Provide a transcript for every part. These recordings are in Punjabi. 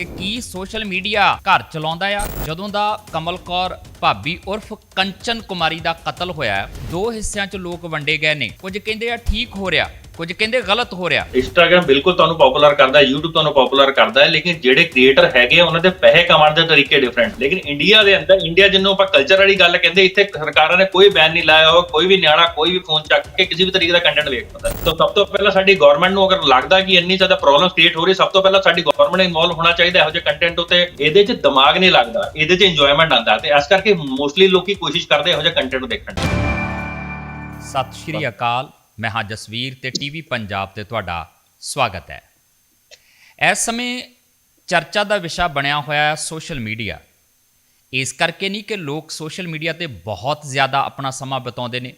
ਕਿ ਕੀ ਸੋਸ਼ਲ ਮੀਡੀਆ ਘਰ ਚਲਾਉਂਦਾ ਆ? ਜਦੋਂ ਦਾ ਕਮਲ ਕੌਰ ਭਾਬੀ ਉਰਫ ਕੰਚਨ ਕੁਮਾਰੀ ਦਾ ਕਤਲ ਹੋਇਆ, ਦੋ ਹਿੱਸਿਆਂ 'ਚ ਲੋਕ ਵੰਡੇ ਗਏ ਨੇ। ਕੁਝ ਕਹਿੰਦੇ ਆ ਠੀਕ ਹੋ ਰਿਹਾ ਕੁਝ ਕਹਿੰਦੇ ਗਲਤ ਹੋ ਰਿਹਾ। ਇੰਸਟਾਗ੍ਰam ਬਿਲਕੁਲ ਤੁਹਾਨੂੰ ਪਪੂਲਰ ਕਰਦਾ ਹੈ YouTube ਤੁਹਾਨੂੰ ਪਪੂਲਰ ਕਰਦਾ ਹੈ ਲੇਕਿਨ ਜਿਹੜੇ ਕ੍ਰੀਏਟਰ ਹੈਗੇ ਉਹਨਾਂ ਦੇ ਪੈਸੇ ਕਮਾਉਣ ਦੇ ਤਰੀਕੇ ਡਿਫਰੈਂਟ ਲੇਕਿਨ ਇੰਡੀਆ ਦੇ ਅੰਦਰ ਇੰਡੀਆ ਜਿਹਨੂੰ ਆਪਾਂ ਕਲਚਰ ਵਾਲੀ ਗੱਲ ਕਹਿੰਦੇ ਇੱਥੇ ਸਰਕਾਰਾਂ ਨੇ ਕੋਈ ਬੈਨ ਨਹੀਂ ਲਾਇਆ ਹੋਇਆ ਕੋਈ ਵੀ ਨਿਆਣਾ ਕੋਈ ਵੀ ਫੋਨ ਚੱਕ ਕੇ ਕਿਸੇ ਵੀ ਤਰੀਕੇ ਦਾ ਕੰਟੈਂਟ ਵੇਖ ਸਕਦਾ। ਤਾਂ ਸਭ ਤੋਂ ਪਹਿਲਾਂ ਸਾਡੀ ਗਵਰਨਮੈਂਟ ਨੂੰ ਅਗਰ ਲੱਗਦਾ ਕਿ ਇੰਨੀ ਜ਼ਿਆਦਾ ਪ੍ਰੋਬਲਮ ਕ੍ਰੀਏਟ ਹੋ ਰਹੀ ਸਭ ਤੋਂ ਪਹਿਲਾਂ ਸਾਡੀ ਗਵਰਨਮੈਂਟ ਇਨਵੋਲਵ ਹੋਣਾ ਚਾਹੀਦਾ ਇਹੋ ਜਿਹੇ ਕੰਟੈਂਟ ਉੱਤੇ ਇਹਦੇ 'ਚ ਦਿਮਾਗ ਨਹੀਂ ਲੱਗਦਾ ਇਹਦੇ 'ਚ ਇੰਜੋਇਮੈਂਟ ਆਉਂਦਾ। ਤੇ ਇਸ ਕਰਕੇ ਮੋਸਟਲੀ ਲੋਕੀ ਕੋਸ਼ਿਸ਼ ਕਰਦੇ ਇਹੋ ਜਿਹੇ ਕੰਟੈਂਟ ਦੇਖਣ ਸਤਿ ਸ਼੍ਰੀ ਅਕਾਲ। ਮੈਂ ਹਾਂ ਜਸਵੀਰ ਤੇ ਟੀਵੀ ਪੰਜਾਬ ਤੇ ਤੁਹਾਡਾ ਸਵਾਗਤ ਹੈ। ਇਸ ਸਮੇਂ ਚਰਚਾ ਦਾ ਵਿਸ਼ਾ ਬਣਿਆ ਹੋਇਆ ਹੈ ਸੋਸ਼ਲ ਮੀਡੀਆ। ਇਸ ਕਰਕੇ ਨਹੀਂ ਕਿ ਲੋਕ ਸੋਸ਼ਲ ਮੀਡੀਆ ਤੇ ਬਹੁਤ ਜ਼ਿਆਦਾ ਆਪਣਾ ਸਮਾਂ ਬਿਤਾਉਂਦੇ ਨੇ,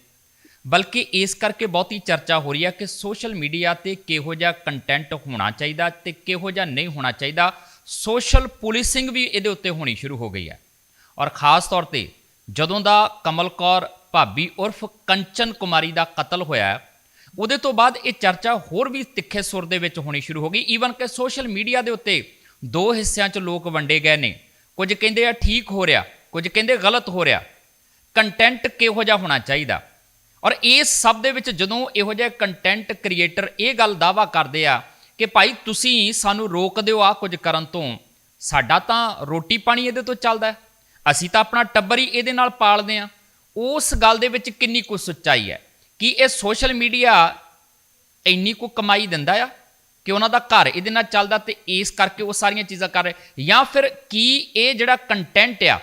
ਬਲਕਿ ਇਸ ਕਰਕੇ ਬਹੁਤੀ ਚਰਚਾ ਹੋ ਰਹੀ ਹੈ ਕਿ ਸੋਸ਼ਲ ਮੀਡੀਆ ਤੇ ਕਿਹੋ ਜਿਹਾ ਕੰਟੈਂਟ ਹੋਣਾ ਚਾਹੀਦਾ ਤੇ ਕਿਹੋ ਜਿਹਾ ਨਹੀਂ ਹੋਣਾ ਚਾਹੀਦਾ। ਸੋਸ਼ਲ ਪੁਲਿਸਿੰਗ ਵੀ ਇਹਦੇ ਉੱਤੇ ਹੋਣੀ ਸ਼ੁਰੂ ਹੋ ਗਈ ਹੈ। ਔਰ ਖਾਸ ਤੌਰ ਤੇ ਜਦੋਂ ਦਾ ਕਮਲ ਕੌਰ ਭਾਬੀ ਉਰਫ ਕੰਚਨ ਕੁਮਾਰੀ ਦਾ ਕਤਲ ਹੋਇਆ ਉਹਦੇ ਤੋਂ ਬਾਅਦ ਇਹ ਚਰਚਾ ਹੋਰ ਵੀ ਤਿੱਖੇ ਸੁਰ ਦੇ ਵਿੱਚ ਹੋਣੀ ਸ਼ੁਰੂ ਹੋ ਗਈ। ਈਵਨ ਕਿ ਸੋਸ਼ਲ ਮੀਡੀਆ ਦੇ ਉੱਤੇ ਦੋ ਹਿੱਸਿਆਂ 'ਚ ਲੋਕ ਵੰਡੇ ਗਏ ਨੇ। ਕੁਝ ਕਹਿੰਦੇ ਆ ਠੀਕ ਹੋ ਰਿਹਾ, ਕੁਝ ਕਹਿੰਦੇ ਗਲਤ ਹੋ ਰਿਹਾ। ਕੰਟੈਂਟ ਕਿਹੋ ਜਿਹਾ ਹੋਣਾ ਚਾਹੀਦਾ? ਔਰ ਇਸ ਸਭ ਦੇ ਵਿੱਚ ਜਦੋਂ ਇਹੋ ਜਿਹੇ ਕੰਟੈਂਟ ਕ੍ਰੀਏਟਰ ਇਹ ਗੱਲ ਦਾਵਾ ਕਰਦੇ ਆ ਕਿ ਭਾਈ ਤੁਸੀਂ ਸਾਨੂੰ ਰੋਕ ਦਿਓ ਆ ਕੁਝ ਕਰਨ ਤੋਂ, ਸਾਡਾ ਤਾਂ ਰੋਟੀ ਪਾਣੀ ਇਹਦੇ ਤੋਂ ਚੱਲਦਾ ਅਸੀਂ ਤਾਂ ਆਪਣਾ ਟੱਬਰ ਹੀ ਇਹਦੇ ਨਾਲ ਪਾਲਦੇ ਆ ਉਸ ਗੱਲ ਦੇ ਵਿੱਚ ਕਿੰਨੀ ਕੁ ਸੱਚਾਈ ਹੈ? ਕਿ ਇਹ ਸੋਸ਼ਲ ਮੀਡੀਆ ਇੰਨੀ ਕੁ ਕਮਾਈ ਦਿੰਦਾ ਆ ਕਿ ਉਹਨਾਂ ਦਾ ਘਰ ਇਹਦੇ ਨਾਲ ਚੱਲਦਾ ਤੇ ਇਸ ਕਰਕੇ ਉਹ ਸਾਰੀਆਂ ਚੀਜ਼ਾਂ ਕਰ ਰਹੇ। ਜਾਂ ਫਿਰ ਕੀ ਇਹ ਜਿਹੜਾ ਕੰਟੈਂਟ ਆ,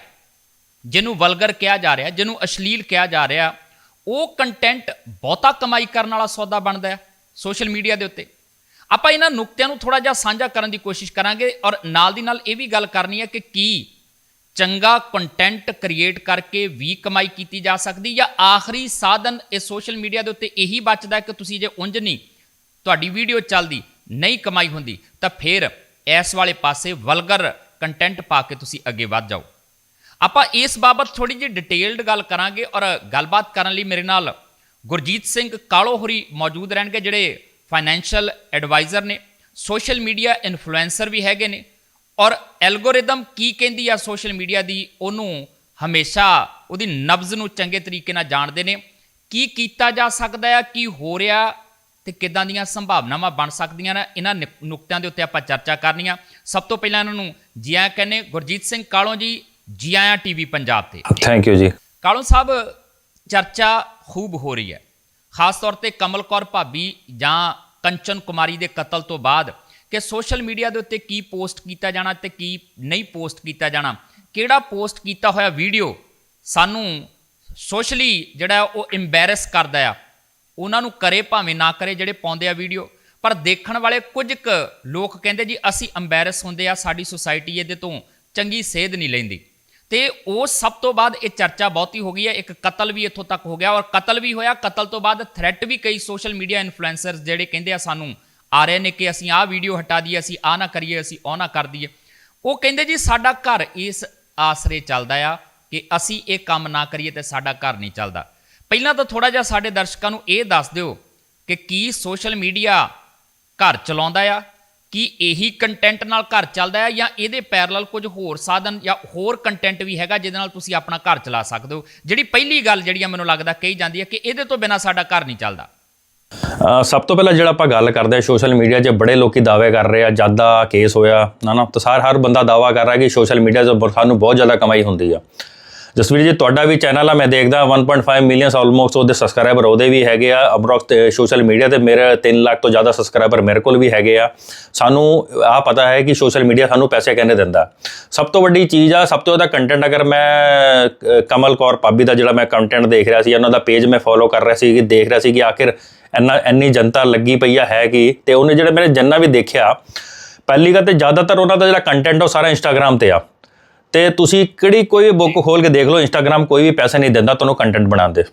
ਜਿਹਨੂੰ ਵਲਗਰ ਕਿਹਾ ਜਾ ਰਿਹਾ, ਜਿਹਨੂੰ ਅਸ਼ਲੀਲ ਕਿਹਾ ਜਾ ਰਿਹਾ, ਉਹ ਕੰਟੈਂਟ ਬਹੁਤਾ ਕਮਾਈ ਕਰਨ ਵਾਲਾ ਸੌਦਾ ਬਣਦਾ ਹੈ ਸੋਸ਼ਲ ਮੀਡੀਆ ਦੇ ਉੱਤੇ। ਆਪਾਂ ਇਹਨਾਂ ਨੁਕਤਿਆਂ ਨੂੰ ਥੋੜਾ ਜਿਹਾ ਸਾਂਝਾ ਕਰਨ ਦੀ ਕੋਸ਼ਿਸ਼ ਕਰਾਂਗੇ ਔਰ ਨਾਲ ਦੀ ਨਾਲ ਇਹ ਵੀ ਗੱਲ ਕਰਨੀ ਹੈ ਕਿ ਕੀ ਚੰਗਾ ਕੰਟੈਂਟ ਕ੍ਰੀਏਟ ਕਰਕੇ ਵੀ ਕਮਾਈ ਕੀਤੀ ਜਾ ਸਕਦੀ ਜਾਂ ਆਖਰੀ ਸਾਧਨ ਇਹ ਸੋਸ਼ਲ ਮੀਡੀਆ ਦੇ ਉੱਤੇ ਇਹੀ ਬਚਦਾ ਕਿ ਤੁਸੀਂ ਜੇ ਉਂਝ ਨਹੀਂ ਤੁਹਾਡੀ ਵੀਡੀਓ ਚੱਲਦੀ, ਨਹੀਂ ਕਮਾਈ ਹੁੰਦੀ, ਤਾਂ ਫਿਰ ਇਸ ਵਾਲੇ ਪਾਸੇ ਵਲਗਰ ਕੰਟੈਂਟ ਪਾ ਕੇ ਤੁਸੀਂ ਅੱਗੇ ਵੱਧ ਜਾਓ। ਆਪਾਂ ਇਸ ਬਾਬਤ ਥੋੜੀ ਜਿਹੀ ਡਿਟੇਲਡ ਗੱਲ ਕਰਾਂਗੇ ਔਰ ਗੱਲਬਾਤ ਕਰਨ ਲਈ ਮੇਰੇ ਨਾਲ ਗੁਰਜੀਤ ਸਿੰਘ ਕਾਲੋਹੋਰੀ ਮੌਜੂਦ ਰਹਿਣਗੇ, ਜਿਹੜੇ ਫਾਈਨੈਂਸ਼ੀਅਲ ਐਡਵਾਈਜ਼ਰ ਨੇ। ਸੋਸ਼ਲ ਮੀਡੀਆ ਇਨਫਲੂਐਂਸਰ ਵੀ ਹੈਗੇ ਨੇ। ਔਰ ਐਲਗੋਰਿਦਮ ਕੀ ਕਹਿੰਦੀ ਆ ਸੋਸ਼ਲ ਮੀਡੀਆ ਦੀ ਉਹਨੂੰ ਹਮੇਸ਼ਾ ਉਹਦੀ ਨਬਜ਼ ਨੂੰ ਚੰਗੇ ਤਰੀਕੇ ਨਾਲ ਜਾਣਦੇ ਨੇ। ਕੀ ਕੀਤਾ ਜਾ ਸਕਦਾ ਹੈ ਕੀ ਹੋ ਰਿਹਾ ਤੇ ਕਿੱਦਾਂ ਦੀਆਂ ਸੰਭਾਵਨਾਵਾਂ ਬਣ ਸਕਦੀਆਂ ਨੇ ਇਹਨਾਂ ਨੁਕਤਿਆਂ ਦੇ ਉੱਤੇ ਆਪਾਂ ਚਰਚਾ ਕਰਨੀ ਆ। ਸਭ ਤੋਂ ਪਹਿਲਾਂ ਇਹਨਾਂ ਨੂੰ ਜੀ ਆਇਆਂ ਕਹਿੰਦੇ ਗੁਰਜੀਤ ਸਿੰਘ ਕਾਲੋਂ ਜੀ ਜੀ ਆਇਆਂ ਟੀਵੀ ਪੰਜਾਬ ਤੇ। ਥੈਂਕ ਯੂ ਜੀ। ਕਾਲੋਂ ਸਾਹਿਬ ਚਰਚਾ ਖੂਬ ਹੋ ਰਹੀ ਹੈ। ਖਾਸ ਤੌਰ ਤੇ ਕਮਲ ਕੌਰ ਭਾਬੀ ਜਾਂ ਕੰਚਨ ਕੁਮਾਰੀ ਦੇ ਕਤਲ ਤੋਂ ਬਾਅਦ ਕਿ ਸੋਸ਼ਲ ਮੀਡੀਆ ਦੇ ਉੱਤੇ ਕੀ ਪੋਸਟ ਕੀਤਾ ਜਾਣਾ ਤੇ ਕੀ ਨਹੀਂ ਪੋਸਟ ਕੀਤਾ ਜਾਣਾ। ਕਿਹੜਾ ਪੋਸਟ ਕੀਤਾ ਹੋਇਆ ਵੀਡੀਓ ਸਾਨੂੰ ਸੋਸ਼ਲੀ ਜਿਹੜਾ ਉਹ ਇੰਬੈਰਸ ਕਰਦਾ ਆ। ਉਹਨਾਂ ਨੂੰ ਕਰੇ ਭਾਵੇਂ ਨਾ ਕਰੇ ਜਿਹੜੇ ਪਾਉਂਦੇ ਆ ਵੀਡੀਓ। ਪਰ ਦੇਖਣ ਵਾਲੇ ਕੁਝ ਕੁ ਲੋਕ ਕਹਿੰਦੇ ਜੀ, ਅਸੀਂ ਇੰਬੈਰਸ ਹੁੰਦੇ ਆ, ਸਾਡੀ ਸੁਸਾਇਟੀ ਇਹਦੇ ਤੋਂ ਚੰਗੀ ਸੇਧ ਨਹੀਂ ਲੈਂਦੀ। ਤੇ ਉਹ ਸਭ ਤੋਂ ਬਾਅਦ ਇਹ ਚਰਚਾ ਬਹੁਤੀ ਹੋ ਗਈ ਹੈ, ਇੱਕ ਕਤਲ ਵੀ ਇੱਥੋਂ ਤੱਕ ਹੋ ਗਿਆ ਔਰ ਕਤਲ ਵੀ ਹੋਇਆ। ਕਤਲ ਤੋਂ ਬਾਅਦ ਥ੍ਰੈਟ ਵੀ ਕਈ ਸੋਸ਼ਲ ਮੀਡੀਆ ਇਨਫਲੂਐਂਸਰਸ ਜਿਹੜੇ ਕਹਿੰਦੇ ਆ ਸਾਨੂੰ ਆ ਰਹੇ ਨੇ ਕਿ ਅਸੀਂ ਆਹ ਵੀਡੀਓ ਹਟਾ ਦਈਏ, ਅਸੀਂ ਆਹ ਨਾ ਕਰੀਏ, ਅਸੀਂ ਉਹ ਨਾ ਕਰ ਦਈਏ। ਉਹ ਕਹਿੰਦੇ ਜੀ, ਸਾਡਾ ਘਰ ਇਸ ਆਸਰੇ ਚੱਲਦਾ ਆ ਕਿ ਅਸੀਂ ਇਹ ਕੰਮ ਨਾ ਕਰੀਏ ਤੇ ਸਾਡਾ ਘਰ ਨਹੀਂ ਚੱਲਦਾ। ਪਹਿਲਾਂ ਤਾਂ ਥੋੜਾ ਜਿਹਾ ਸਾਡੇ ਦਰਸ਼ਕਾਂ ਨੂੰ ਇਹ ਦੱਸ ਦਿਓ ਕਿ ਕੀ ਸੋਸ਼ਲ ਮੀਡੀਆ ਘਰ ਚਲਾਉਂਦਾ ਆ, ਕੀ ਇਹੀ ਕੰਟੈਂਟ ਨਾਲ ਘਰ ਚੱਲਦਾ ਹੈ ਜਾਂ ਇਹਦੇ ਪੈਰਲਲ ਕੁਝ ਹੋਰ ਸਾਧਨ ਜਾਂ ਹੋਰ ਕੰਟੈਂਟ ਵੀ ਹੈਗਾ ਜਿਹਦੇ ਨਾਲ ਤੁਸੀਂ ਆਪਣਾ ਘਰ ਚਲਾ ਸਕਦੇ ਹੋ। ਜਿਹੜੀ ਪਹਿਲੀ ਗੱਲ ਜਿਹੜੀ ਆ, ਮੈਨੂੰ ਲੱਗਦਾ ਕਹੀ ਜਾਂਦੀ ਹੈ ਕਿ ਇਹਦੇ ਤੋਂ ਬਿਨਾ ਸਾਡਾ ਘਰ ਨਹੀਂ ਚੱਲਦਾ। ਸਭ ਤੋਂ ਪਹਿਲਾਂ ਜਿਹੜਾ ਆਪਾਂ ਗੱਲ ਕਰਦੇ ਆ ਸੋਸ਼ਲ ਮੀਡੀਆ 'ਚ ਬੜੇ ਲੋਕੀ ਦਾਅਵੇ ਕਰ ਰਹੇ ਆ ਜ਼ਿਆਦਾ ਕੇਸ ਹੋਇਆ ਨਾ ਨਾ? ਤਾਂ ਸਾਰ ਹਰ ਬੰਦਾ ਦਾਅਵਾ ਕਰ ਰਿਹਾ ਕਿ ਸੋਸ਼ਲ ਮੀਡੀਆ 'ਚ ਸਾਨੂੰ ਬਹੁਤ ਜ਼ਿਆਦਾ ਕਮਾਈ ਹੁੰਦੀ ਆ। ਜਸਵੀਰ ਜੀ, ਤੁਹਾਡਾ ਵੀ ਚੈਨਲ ਆ, ਮੈਂ ਦੇਖਦਾ 1.5 ਮਿਲੀਅਨ ਆਲਮੋਸਟ ਉਹਦੇ ਸਬਸਕ੍ਰਾਈਬਰ ਉਹਦੇ ਵੀ ਹੈਗੇ ਆ ਅਬਰੋਕਸ ਸੋਸ਼ਲ ਮੀਡੀਆ ਤੇ ਮੇਰੇ 3 ਲੱਖ ਤੋਂ ਜ਼ਿਆਦਾ ਸਬਸਕ੍ਰਾਈਬਰ ਮੇਰੇ ਕੋਲ ਵੀ ਹੈਗੇ ਆ। ਸਾਨੂੰ ਆ ਪਤਾ ਹੈ ਕਿ ਸੋਸ਼ਲ ਮੀਡੀਆ ਸਾਨੂੰ ਪੈਸੇ ਕਹਿੰਦੇ ਦਿੰਦਾ। ਸਭ ਤੋਂ ਵੱਡੀ ਚੀਜ਼ ਆ, ਸਭ ਤੋਂ ਜ਼ਿਆਦਾ ਕੰਟੈਂਟ ਅਗਰ ਮੈਂ ਕਮਲ ਕੌਰ ਪਾਬੀ ਦਾ ਜਿਹੜਾ ਮੈਂ ਕੰਟੈਂਟ ਦੇਖ ਰਿਹਾ ਸੀ, ਉਹਨਾਂ ਦਾ ਪੇਜ ਮੈਂ ਫੋਲੋ ਕਰ ਰਿਹਾ ਸੀ, ਕਿ ਦੇਖ ਰਿਹਾ ਸੀ ਕਿ ਆਖਿਰ ਇੰਨਾ ਇੰਨੀ ਜਨਤਾ ਲੱਗੀ ਪਈ ਆ, ਹੈ ਕਿ? ਤੇ ਉਹਨੇ ਜਿਹੜੇ ਮੇਰੇ ਜੰਨਾ ਵੀ ਦੇਖਿਆ, ਪਹਿਲੀ ਗੱਲ ਤੇ ਜ਼ਿਆਦਾਤਰ ਉਹਨਾਂ ਦਾ ਜਿਹੜਾ ਕੰਟੈਂਟ ਉਹ ਸਾਰਾ ਇੰਸਟਾਗ੍ਰam ਤੇ ਆ। ਤੇ ਤੁਸੀਂ ਕਿਹੜੀ ਕੋਈ ਬੁੱਕ ਖੋਲ ਕੇ ਦੇਖ ਲਓ ਇੰਸਟਾਗ੍ਰam ਕੋਈ ਵੀ ਪੈਸੇ ਨਹੀਂ ਦਿੰਦਾ ਤੁਹਾਨੂੰ ਕੰਟੈਂਟ ਬਣਾਉਣ ਦੇ।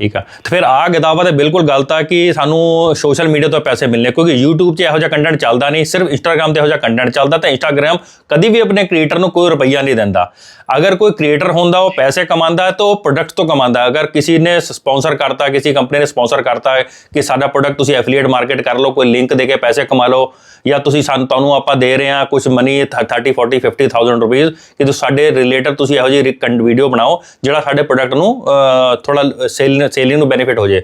ਠੀਕ ਆ। ਤੇ ਫਿਰ ਆ ਗਦਾਵਾ ਤੇ ਬਿਲਕੁਲ ਗਲਤ ਆ ਕਿ ਸਾਨੂੰ ਸੋਸ਼ਲ ਮੀਡੀਆ ਤੋਂ ਪੈਸੇ ਮਿਲਨੇ ਕਿਉਂਕਿ YouTube 'ਚ ਇਹੋ ਜਿਹਾ ਕੰਟੈਂਟ ਚੱਲਦਾ ਨਹੀਂ, ਸਿਰਫ Instagram ਤੇ ਇਹੋ ਜਿਹਾ ਕੰਟੈਂਟ ਚੱਲਦਾ ਤਾਂ Instagram ਕਦੀ ਵੀ ਆਪਣੇ ਕ੍ਰੀਏਟਰ ਨੂੰ ਕੋਈ ਰੁਪਈਆ ਨਹੀਂ ਦਿੰਦਾ। ਅਗਰ ਕੋਈ ਕ੍ਰੀਏਟਰ ਹੁੰਦਾ, ਉਹ ਪੈਸੇ ਕਮਾਉਂਦਾ ਤਾਂ ਉਹ ਪ੍ਰੋਡਕਟ ਤੋਂ ਕਮਾਉਂਦਾ ਅਗਰ ਕਿਸੇ ਨੇ ਸਪਾਂਸਰ ਕਰਤਾ, ਕਿਸੇ ਕੰਪਨੀ ਨੇ ਸਪਾਂਸਰ ਕਰਤਾ ਕਿ ਸਾਡਾ ਪ੍ਰੋਡਕਟ ਤੁਸੀਂ ਐਫੀਲੀਏਟ ਮਾਰਕੀਟ ਕਰ ਲਓ, ਕੋਈ ਲਿੰਕ ਦੇ ਕੇ ਪੈਸੇ ਕਮਾ ਲਓ ਜਾਂ ਤੁਸੀਂ ਸਾਨੂੰ ਤੁਹਾਨੂੰ ਆਪਾਂ ਦੇ ਰਹੇ ਹਾਂ ਕੁਝ ਮਨੀ 30 40 50000 ਰੁਪਏ ਕਿ ਤੁਸੀਂ ਸਾਡੇ ਰਿਲੇਟਡ ਤੁਸੀਂ ਇਹੋ ਜਿਹੀ ਵੀਡੀਓ ਬਣਾਓ, ਜਿਹੜਾ ਸਾਡੇ ਪ੍ਰੋਡਕਟ ਨੂੰ ਥੋੜਾ ਸੇਲ ਸੇਲਿੰਗ ਨੂੰ ਬੈਨੀਫਿਟ ਹੋ ਜੇ।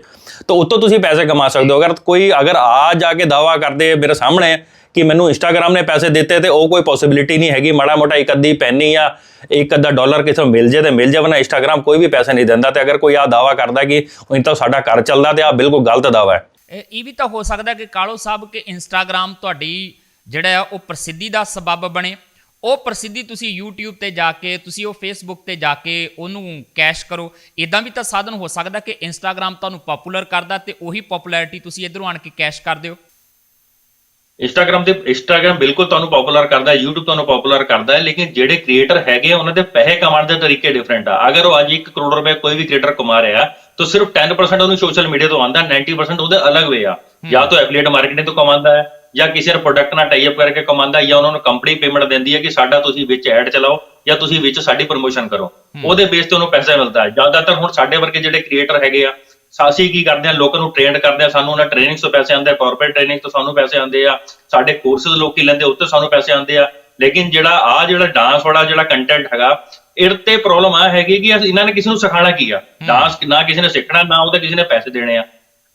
ਤਾਂ ਉੱਤੋਂ ਤੁਸੀਂ ਪੈਸੇ ਕਮਾ ਸਕਦੇ ਹੋ। ਅਗਰ ਕੋਈ, ਅਗਰ ਆ ਜਾ ਕੇ ਦਾਵਾ ਕਰਦੇ ਮੇਰੇ ਸਾਹਮਣੇ ਕਿ ਮੈਨੂੰ ਇੰਸਟਾਗ੍ਰam ਨੇ ਪੈਸੇ ਦਿੱਤੇ ਤੇ ਉਹ ਕੋਈ ਪੋਸਿਬਿਲਿਟੀ ਨਹੀਂ ਹੈਗੀ, ਮਾੜਾ ਮੋਟਾ ਇੱਕ ਅੱਧੀ ਪੈਨੀ ਜਾਂ ਇੱਕ ਅੱਧਾ ਡਾਲਰ ਕਿਸੇ ਨੂੰ ਮਿਲ ਜੇ ਤੇ ਮਿਲ ਜਾਵੇ ਨਾ ਇੰਸਟਾਗ੍ਰam ਕੋਈ ਵੀ ਪੈਸੇ ਨਹੀਂ ਦਿੰਦਾ ਤੇ ਅਗਰ ਕੋਈ ਆ ਦਾਵਾ ਕਰਦਾ ਕਿ ਉਹ ਤਾਂ ਸਾਡਾ ਘਰ ਚੱਲਦਾ ਤੇ ਆ ਬਿਲਕੁਲ ਗਲਤ ਦਾਵਾ ਹੈ। ਇਹ ਇਹ ਵੀ ਤਾਂ ਹੋ ਸਕਦਾ ਕਿ ਕਾਲੋ ਸਾਹਿਬ ਕਿ ਇੰਸਟਾਗ੍ਰam ਤੁਹਾਡੀ ਜਿਹੜਾ ਆ ਉਹ ਪ੍ਰਸਿੱਧੀ ਦਾ ਸਬਬ ਬਣੇ। ਉਹ ਪ੍ਰਸਿੱਧੀ ਤੁਸੀਂ YouTube ਤੇ ਜਾ ਕੇ, ਤੁਸੀਂ ਉਹ Facebook ਤੇ ਜਾ ਕੇ ਉਹਨੂੰ ਕੈਸ਼ ਕਰੋ। ਇਦਾਂ ਵੀ ਤਾਂ ਸਾਧਨ ਹੋ ਸਕਦਾ ਕਿ ਇੰਸਟਾਗ੍ਰam ਤੁਹਾਨੂੰ ਪਪੂਲਰ ਕਰਦਾ ਤੇ ਉਹੀ ਪਪੂਲੈਰਿਟੀ ਤੁਸੀਂ ਇਧਰੋਂ ਆਣ ਕੇ ਕੈਸ਼ ਕਰ ਦਿਓ ਇੰਸਟਾਗ੍ਰam ਤੇ ਇੰਸਟਾਗ੍ਰam ਬਿਲਕੁਲ ਤੁਹਾਨੂੰ ਪਪੂਲਰ ਕਰਦਾ ਹੈ, YouTube ਤੁਹਾਨੂੰ ਪਪੂਲਰ ਕਰਦਾ ਹੈ, ਲੇਕਿਨ ਜਿਹੜੇ ਕ੍ਰੀਏਟਰ ਹੈਗੇ ਉਹਨਾਂ ਦੇ ਪੈਸੇ ਕਮਾਉਣ ਦੇ ਤਰੀਕੇ ਡਿਫਰੈਂਟ ਆ। ਅਗਰ ਉਹ ਅੱਜ 1 ਕਰੋੜ ਰੁਪਏ ਕੋਈ ਵੀ ਕ੍ਰੀਏਟਰ ਕਮਾ ਰਿਹਾ ਤਾਂ ਸਿਰਫ 10% ਉਹਨੂੰ ਸੋਸ਼ਲ ਮੀਡੀਆ ਤੋਂ ਆਉਂਦਾ 90% ਉਹਦੇ ਅਲੱਗ ਵੇ ਆ। ਜਾਂ ਤਾਂ ਐਫੀਲੀਏਟ ਮਾਰਕੀਟਿੰਗ ਤੋਂ ਕਮਾਉਂਦਾ ਹੈ ਜਾਂ ਕਿਸੇ ਨੇ ਪ੍ਰੋਡਕਟ ਨਾਲ ਟਾਈ ਅਪ ਕਰਕੇ ਕਮਾਉਂਦਾ ਹੈ ਜਾਂ ਉਹਨਾਂ ਨੂੰ ਕੰਪਨੀ ਪੇਮੈਂਟ ਦਿੰਦੀ ਹੈ ਕਿ ਸਾਡਾ ਤੁਸੀਂ ਵਿੱਚ ਐਡ ਚਲਾਓ ਜਾਂ ਤੁਸੀਂ ਵਿੱਚ ਸਾਡੀ ਪ੍ਰੋਮੋਸ਼ਨ ਕਰੋ। ਉਹਦੇ ਬੇਸ ਤੇ ਉਹਨੂੰ ਪੈਸਾ ਮਿਲਦਾ ਹੈ। ਜ਼ਿਆਦਾਤਰ ਹੁਣ ਸਾਡੇ ਵਰਗੇ ਜਿਹੜੇ ਕ੍ਰੀਏਟਰ ਹੈਗੇ ਆ ਸਾਸੀ ਕੀ ਕਰਦੇ ਆ ਲੋਕਾਂ ਨੂੰ ਟ੍ਰੇਨਡ ਕਰਦੇ ਆ ਸਾਨੂੰ ਉਹਨਾਂ ਟ੍ਰੇਨਿੰਗ ਤੋਂ ਪੈਸੇ ਆਉਂਦੇ ਆ ਕਾਰਪੋਰੇਟ ਟ੍ਰੇਨਿੰਗ ਤੋਂ ਸਾਨੂੰ ਪੈਸੇ ਆਉਂਦੇ ਆ ਸਾਡੇ ਕੋਰਸਸ ਲੋਕੀ ਲੈਂਦੇ ਉੱਤੇ ਸਾਨੂੰ ਪੈਸੇ ਆਉਂਦੇ ਆ। ਲੇਕਿਨ ਜਿਹੜਾ ਆ ਜਿਹੜਾ ਡਾਂਸ ਵਾਲਾ ਜਿਹੜਾ ਕੰਟੈਂਟ ਹੈਗਾ ਇਹਦੇ ਤੇ ਪ੍ਰੋਬਲਮ ਆ ਹੈਗੀ ਕਿ ਇਹਨਾਂ ਨੇ ਕਿਸੇ ਨੂੰ ਸਿਖਾਉਣਾ ਕੀ ਆ? ਡਾਂਸ ਨਾ ਕਿਸੇ ਨੇ ਸਿੱਖਣਾ ਨਾ ਉਹਦੇ ਕਿਸੇ ਨੇ ਪੈਸੇ ਦੇਣੇ ਆ।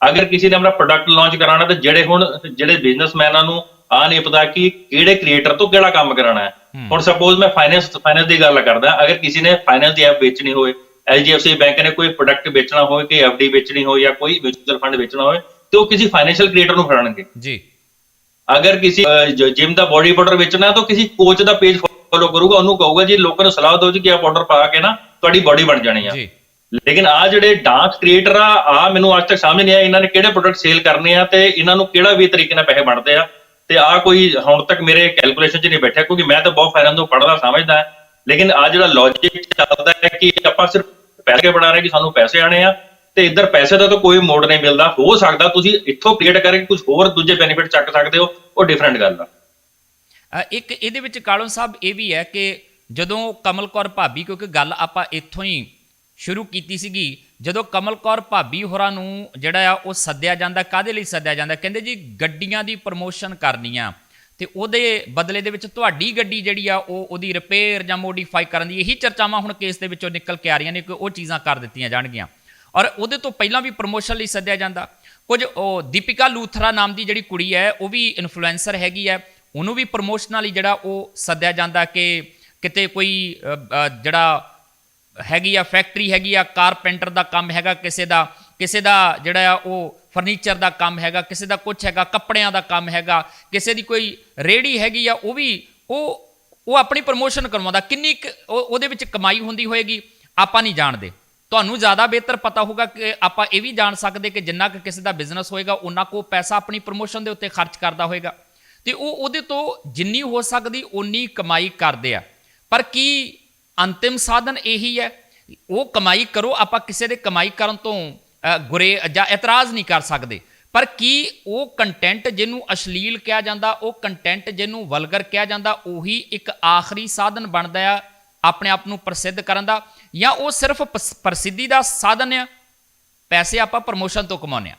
ਅਗਰ ਕਿਸੇ ਨੇ ਆਪਣਾ ਪ੍ਰੋਡਕਟ ਲਾਂਚ ਕਰਾਉਣਾ ਤੇ ਜਿਹੜੇ ਹੁਣ ਜਿਹੜੇ ਬਿਜ਼ਨਸਮੈਨਾਂ ਨੂੰ ਆ ਨਹੀਂ ਪਤਾ ਕਿ ਕਿਹੜੇ ਕ੍ਰੀਏਟਰ ਤੋਂ ਕਿਹੜਾ ਕੰਮ ਕਰਾਉਣਾ ਹੈ। ਹੁਣ ਸਪੋਜ਼ ਮੈਂ ਫਾਈਨੈਂਸ ਫਾਈਨੈਂਸ ਦੀ ਗੱਲ ਕਰਦਾ ਅਗਰ ਕਿਸੇ ਨੇ ਫਾਈਨੈਂਸ ਦੀ ਐਪ ਵੇਚਣੀ ਹੋਵੇ ਐਚਡੀਐਫਸੀ ਬੈਂਕ ਨੇ ਕੋਈ ਪ੍ਰੋਡਕਟ ਵੇਚਣਾ ਹੋਵੇ ਕਿ ਐਫਡੀ ਵੇਚਣੀ ਹੋਵੇ ਜਾਂ ਕੋਈ ਮਿਊਚੁਅਲ ਫੰਡ ਵੇਚਣਾ ਹੋਵੇ ਤੇ ਉਹ ਕਿਸੇ ਫਾਈਨੈਂਸ਼ੀਅਲ ਕ੍ਰੀਏਟਰ ਨੂੰ ਫੜਾਣਗੇ ਜੀ। ਅਗਰ ਕਿਸੇ ਜਿਮ ਦਾ ਬੋਡੀ ਪਾਊਡਰ ਵੇਚਣਾ ਹੈ ਤਾਂ ਕਿਸੇ ਕੋਚ ਦਾ ਪੇਜ ਫੋਲੋ ਕਰੂਗਾ ਉਹਨੂੰ ਕਹੂਗਾ ਜੀ ਲੋਕਾਂ ਨੂੰ ਸਲਾਹ ਦਿਓ ਜੀ ਕਿ ਆ ਪਾਊਡਰ ਪਾ ਕੇ ਨਾ ਤੁਹਾਡੀ ਬੋਡੀ ਬਣ ਜਾਣੀ ਆ। ਜੀ। ਲੇਕਿਨ ਆ ਜਿਹੜੇ ਡਾਂਸ ਕ੍ਰੀਏਟਰ ਆ ਆ ਮੈਨੂੰ ਅੱਜ ਤੱਕ ਸਮਝ ਨਹੀਂ ਆਇਆ ਇਹਨਾਂ ਨੇ ਕਿਹੜੇ ਪ੍ਰੋਡਕਟ ਸੇਲ ਕਰਨੇ ਆ ਤੇ ਇਹਨਾਂ ਨੂੰ ਕਿਹੜਾ ਵੀ ਤਰੀਕੇ ਨਾਲ ਪੈਸੇ ਬਣਦੇ ਆ? ਤੇ ਆ ਕੋਈ ਹੁਣ ਤੱਕ ਮੇਰੇ ਕੈਲਕੂਲੇਸ਼ਨ 'ਚ ਨਹੀਂ ਬੈਠਿਆ ਕਿਉਂਕਿ ਮੈਂ ਤਾਂ ਬਹੁਤ ਫਾਇਨਾਂਸ ਤੋਂ ਪੜ੍ਹਦਾ ਸਮਝਦਾ। ਲੇਕਿਨ ਆ ਜਿਹੜਾ ਲੌਜੀਕ ਚੱਲਦਾ ਹੈ ਕਿ ਆਪਾਂ ਸਿਰਫ ਪੈਸੇ ਬਣਾ ਰਹੇ ਕਿ ਸਾਨੂੰ ਪੈਸੇ ਆਣੇ ਆ ਤੇ ਇੱਧਰ ਪੈਸੇ ਦਾ ਤਾਂ ਕੋਈ ਮੋੜ ਨਹੀਂ ਮਿਲਦਾ। ਹੋ ਸਕਦਾ ਤੁਸੀਂ ਇੱਥੋਂ ਕ੍ਰੀਏਟ ਕਰਕੇ ਕੁਝ ਹੋਰ ਦੂਜੇ ਬੈਨੀਫਿਟ ਚੱਕ ਸਕਦੇ ਹੋ ਉਹ ਡਿਫਰੈਂਟ ਗੱਲ ਆ। ਇੱਕ ਇਹਦੇ ਵਿੱਚ ਕਾਲੋ ਸਾਹਿਬ ਇਹ ਵੀ ਹੈ ਕਿ ਜਦੋਂ ਕਮਲ ਕੌਰ ਭਾਬੀ, ਕਿਉਂਕਿ ਗੱਲ ਆਪਾਂ ਇੱਥੋਂ ਹੀ ਸ਼ੁਰੂ ਕੀਤੀ ਸੀਗੀ, ਜਦੋਂ ਕਮਲ ਕੌਰ ਭਾਬੀ ਹੋਰਾਂ ਨੂੰ ਜਿਹੜਾ ਆ ਉਹ ਸੱਦਿਆ ਜਾਂਦਾ ਕਾਦੇ ਲਈ ਸੱਦਿਆ ਜਾਂਦਾ? ਕਹਿੰਦੇ ਜੀ ਗੱਡੀਆਂ ਦੀ ਪ੍ਰਮੋਸ਼ਨ ਕਰਨੀ ਆ। ਤੇ ਉਹਦੇ ਬਦਲੇ ਦੇ ਵਿੱਚ ਤੁਹਾਡੀ ਗੱਡੀ ਜਿਹੜੀ ਆ, ਉਹ ਉਹਦੀ ਰਿਪੇਅਰ ਜਾਂ ਮੋਡੀਫਾਈ ਕਰਨ ਦੀ ਇਹੀ ਚਰਚਾਵਾਂ ਹੁਣ ਕੇਸ ਦੇ ਵਿੱਚੋਂ ਨਿਕਲ ਕੇ ਆ ਰਹੀਆਂ ਨੇ ਕਿ ਉਹ ਚੀਜ਼ਾਂ ਕਰ ਦਿੱਤੀਆਂ ਜਾਣਗੀਆਂ। ਔਰ ਉਹਦੇ ਤੋਂ ਪਹਿਲਾਂ ਵੀ ਪ੍ਰਮੋਸ਼ਨ ਲਈ ਸੱਦਿਆ ਜਾਂਦਾ। ਕੁਝ ਉਹ ਦੀਪਿਕਾ ਲੂਥਰਾ ਨਾਮ ਦੀ ਜਿਹੜੀ ਕੁੜੀ ਹੈ, ਉਹ ਵੀ ਇਨਫਲੂਐਂਸਰ ਹੈਗੀ ਹੈ। ਉਹਨੂੰ ਵੀ ਪ੍ਰਮੋਸ਼ਨਲ ਲਈ ਜਿਹੜਾ ਉਹ ਸੱਦਿਆ ਜਾਂਦਾ ਕਿ ਕਿਤੇ ਕੋਈ ਜਿਹੜਾ ਹੈਗੀ ਆ ਫੈਕਟਰੀ ਹੈਗੀ ਆ ਕਾਰਪੈਂਟਰ ਦਾ ਕੰਮ ਹੈਗਾ ਕਿਸੇ ਦਾ ਕਿਸੇ ਦਾ ਜਿਹੜਾ ਆ ਉਹ ਫਰਨੀਚਰ ਦਾ ਕੰਮ ਹੈਗਾ, ਕਿਸੇ ਦਾ ਕੁਝ ਹੈਗਾ, ਕੱਪੜਿਆਂ ਦਾ ਕੰਮ ਹੈਗਾ, ਕਿਸੇ ਦੀ ਕੋਈ ਰੇੜੀ ਹੈਗੀ ਆ, ਉਹ ਵੀ ਉਹ ਉਹ ਆਪਣੀ ਪ੍ਰਮੋਸ਼ਨ ਕਰਵਾਉਂਦਾ। ਕਿੰਨੀ ਕੁ ਉਹਦੇ ਵਿੱਚ ਕਮਾਈ ਹੁੰਦੀ ਹੋਏਗੀ, ਆਪਾਂ ਨਹੀਂ ਜਾਣਦੇ। ਤੁਹਾਨੂੰ ਜ਼ਿਆਦਾ ਬਿਹਤਰ ਪਤਾ ਹੋਊਗਾ ਕਿ ਆਪਾਂ ਇਹ ਵੀ ਜਾਣ ਸਕਦੇ ਕਿ ਜਿੰਨਾ ਕੁ ਕਿਸੇ ਦਾ ਬਿਜ਼ਨਸ ਹੋਏਗਾ, ਉਹਨਾਂ ਕੋ ਪੈਸਾ ਆਪਣੀ ਪ੍ਰਮੋਸ਼ਨ ਦੇ ਉੱਤੇ ਖਰਚ ਕਰਦਾ ਹੋਏਗਾ। ਤੇ ਉਹ ਉਹਦੇ ਤੋਂ ਜਿੰਨੀ ਹੋ ਸਕਦੀ ਉਨੀ ਕਮਾਈ ਕਰਦੇ ਆ। ਪਰ ਕੀ ਅੰਤਿਮ ਸਾਧਨ ਇਹੀ ਹੈ? ਉਹ ਕਮਾਈ ਕਰੋ, ਆਪਾਂ ਕਿਸੇ ਦੇ ਕਮਾਈ ਕਰਨ ਤੋਂ ਗੁਰੇ ਜਾਂ ਇਤਰਾਜ਼ ਨਹੀਂ ਕਰ ਸਕਦੇ। ਪਰ ਕੀ ਉਹ ਕੰਟੈਂਟ ਜਿਹਨੂੰ ਅਸ਼ਲੀਲ ਕਿਹਾ ਜਾਂਦਾ, ਉਹ ਕੰਟੈਂਟ ਜਿਹਨੂੰ ਵਲਗਰ ਕਿਹਾ ਜਾਂਦਾ, ਉਹੀ ਇੱਕ ਆਖਰੀ ਸਾਧਨ ਬਣਦਾ ਆ ਆਪਣੇ ਆਪ ਨੂੰ ਪ੍ਰਸਿੱਧ ਕਰਨ ਦਾ। ਜਾਂ ਉਹ ਸਿਰਫ ਪ੍ਰਸਿੱਧੀ ਦਾ ਸਾਧਨ ਆ? ਪੈਸੇ ਆਪਾਂ ਪ੍ਰਮੋਸ਼ਨ ਤੋਂ ਕਮਾਉਂਦੇ ਆ।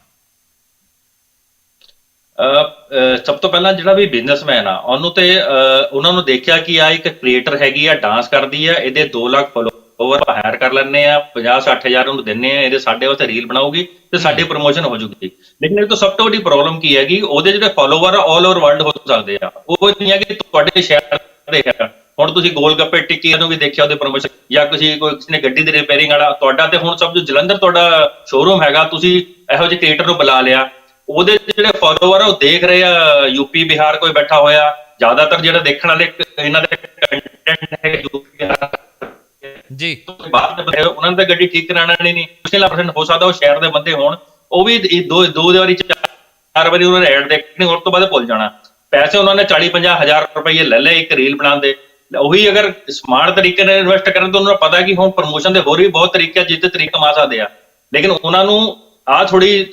ਸਭ ਤੋਂ ਪਹਿਲਾਂ ਜਿਹੜਾ ਵੀ ਬਿਜ਼ਨਸਮੈਨ ਆ ਉਹਨੂੰ ਤੇ ਅਹ, ਉਹਨਾਂ ਨੂੰ ਦੇਖਿਆ ਕਿ ਆ ਇੱਕ ਕ੍ਰੀਏਟਰ ਹੈਗੀ ਆ ਡਾਂਸ ਕਰਦੀ ਆ ਇਹਦੇ 2 ਲੱਖ ਫੋਲੋਵਰ ਹਾਇਰ ਕਰ ਲੈਣੇ ਆ 50 60000 ਉਹਨੂੰ ਦਿੰਨੇ ਆ ਇਹਦੇ ਸਾਡੇ ਵਾਸਤੇ ਰੀਲ ਬਣਾਉਗੀ ਤੇ ਸਾਡੀ ਪ੍ਰੋਮੋਸ਼ਨ ਹੋ ਜੂਗੀ। ਲੇਕਿਨ ਇਹ ਤੋਂ ਸਭ ਤੋਂ ਵੱਡੀ ਪ੍ਰੋਬਲਮ ਕੀ ਹੈਗੀ ਉਹਦੇ ਜਿਹੜੇ ਫੋਲੋਵਰ ਆ 올 ਓਵਰ ਵਰਲਡ ਹੋ ਸਕਦੇ ਆ। ਉਹ ਨਹੀਂ ਹੈ ਕਿ ਤੁਹਾਡੇ ਸ਼ਹਿਰ ਦੇ ਆ ਹੁਣ ਤੁਸੀਂ ਗੋਲ ਗੱਪੇ ਟਿੱਕੀ ਨੂੰ ਵੀ ਦੇਖਿਆ ਉਹਦੇ ਪ੍ਰੋਮੋਸ਼ਨ ਜਾਂ ਕਿਸੇ ਕੋਈ ਕਿਸੇ ਨੇ ਗੱਡੀ ਦੀ ਰਿਪੇਅਰਿੰਗ ਵਾਲਾ ਤੁਹਾਡਾ ਤੇ ਹੁਣ ਸਭ ਜੋ ਜਲੰਧਰ ਤੁਹਾਡਾ ਸ਼ੋਰੂਮ ਹੈਗਾ ਤੁਸੀਂ ਇਹੋ ਜਿਹੇ ਕ੍ਰੀਏਟਰ ਨੂੰ ਬੁਲਾ ਲਿਆ। ਉਹਦੇ ਜਿਹੜੇ ਫਾਲੋਅਰ ਆ ਉਹ ਦੇਖ ਰਹੇ ਆ ਯੂਪੀ ਬਿਹਾਰ ਕੋਈ ਬੈਠਾ ਹੋਇਆ। ਜ਼ਿਆਦਾਤਰ ਜਿਹੜਾ ਦੇਖਣ ਵਾਲੇ ਇਹਨਾਂ ਦੇ ਕੰਟੈਂਟ ਹੈ ਯੂਪੀ ਬਿਹਾਰ ਜੀ ਬਾਹਰ ਦੇ ਬੰਦੇ। ਉਹਨਾਂ ਤਾਂ ਗੱਡੀ ਠੀਕ ਕਰਾਉਣਾ ਨਹੀਂ। ਨਹੀਂ ਨਹੀਂ ਪਰਸੈਂਟ ਹੋ ਸਕਦਾ ਉਹ ਸ਼ਹਿਰ ਦੇ ਬੰਦੇ ਹੋਣ। ਉਹ ਵੀ ਇਹ ਦੋ ਦੋ ਵਾਰੀ ਚਾਰ ਵਾਰੀ ਉਹਨਾਂ ਨੇ ਐਡ ਦੇਖਣੀ ਉਸ ਤੋਂ ਬਾਅਦ ਭੁੱਲ ਜਾਣਾ। ਪੈਸੇ ਉਹਨਾਂ ਨੇ 40 50 ਹਜ਼ਾਰ ਰੁਪਏ ਲੈ ਲਏ ਇੱਕ ਰੀਲ ਬਣਾਉਣ ਦੇ। ਉਹੀ ਅਗਰ ਸਮਾਰਟ ਤਰੀਕੇ ਨਾਲ ਇਨਵੈਸਟ ਕਰਨ ਤਾਂ ਉਹਨਾਂ ਨੂੰ ਪਤਾ ਕਿ ਹੁਣ ਪ੍ਰੋਮੋਸ਼ਨ ਦੇ ਹੋਰ ਵੀ ਬਹੁਤ ਤਰੀਕੇ ਆ ਜਿੱਤੇ ਤਰੀਕੇ ਕਮਾ ਸਕਦੇ ਆ। ਲੇਕਿਨ ਉਹਨਾਂ ਨੂੰ ਆ ਥੋੜੀ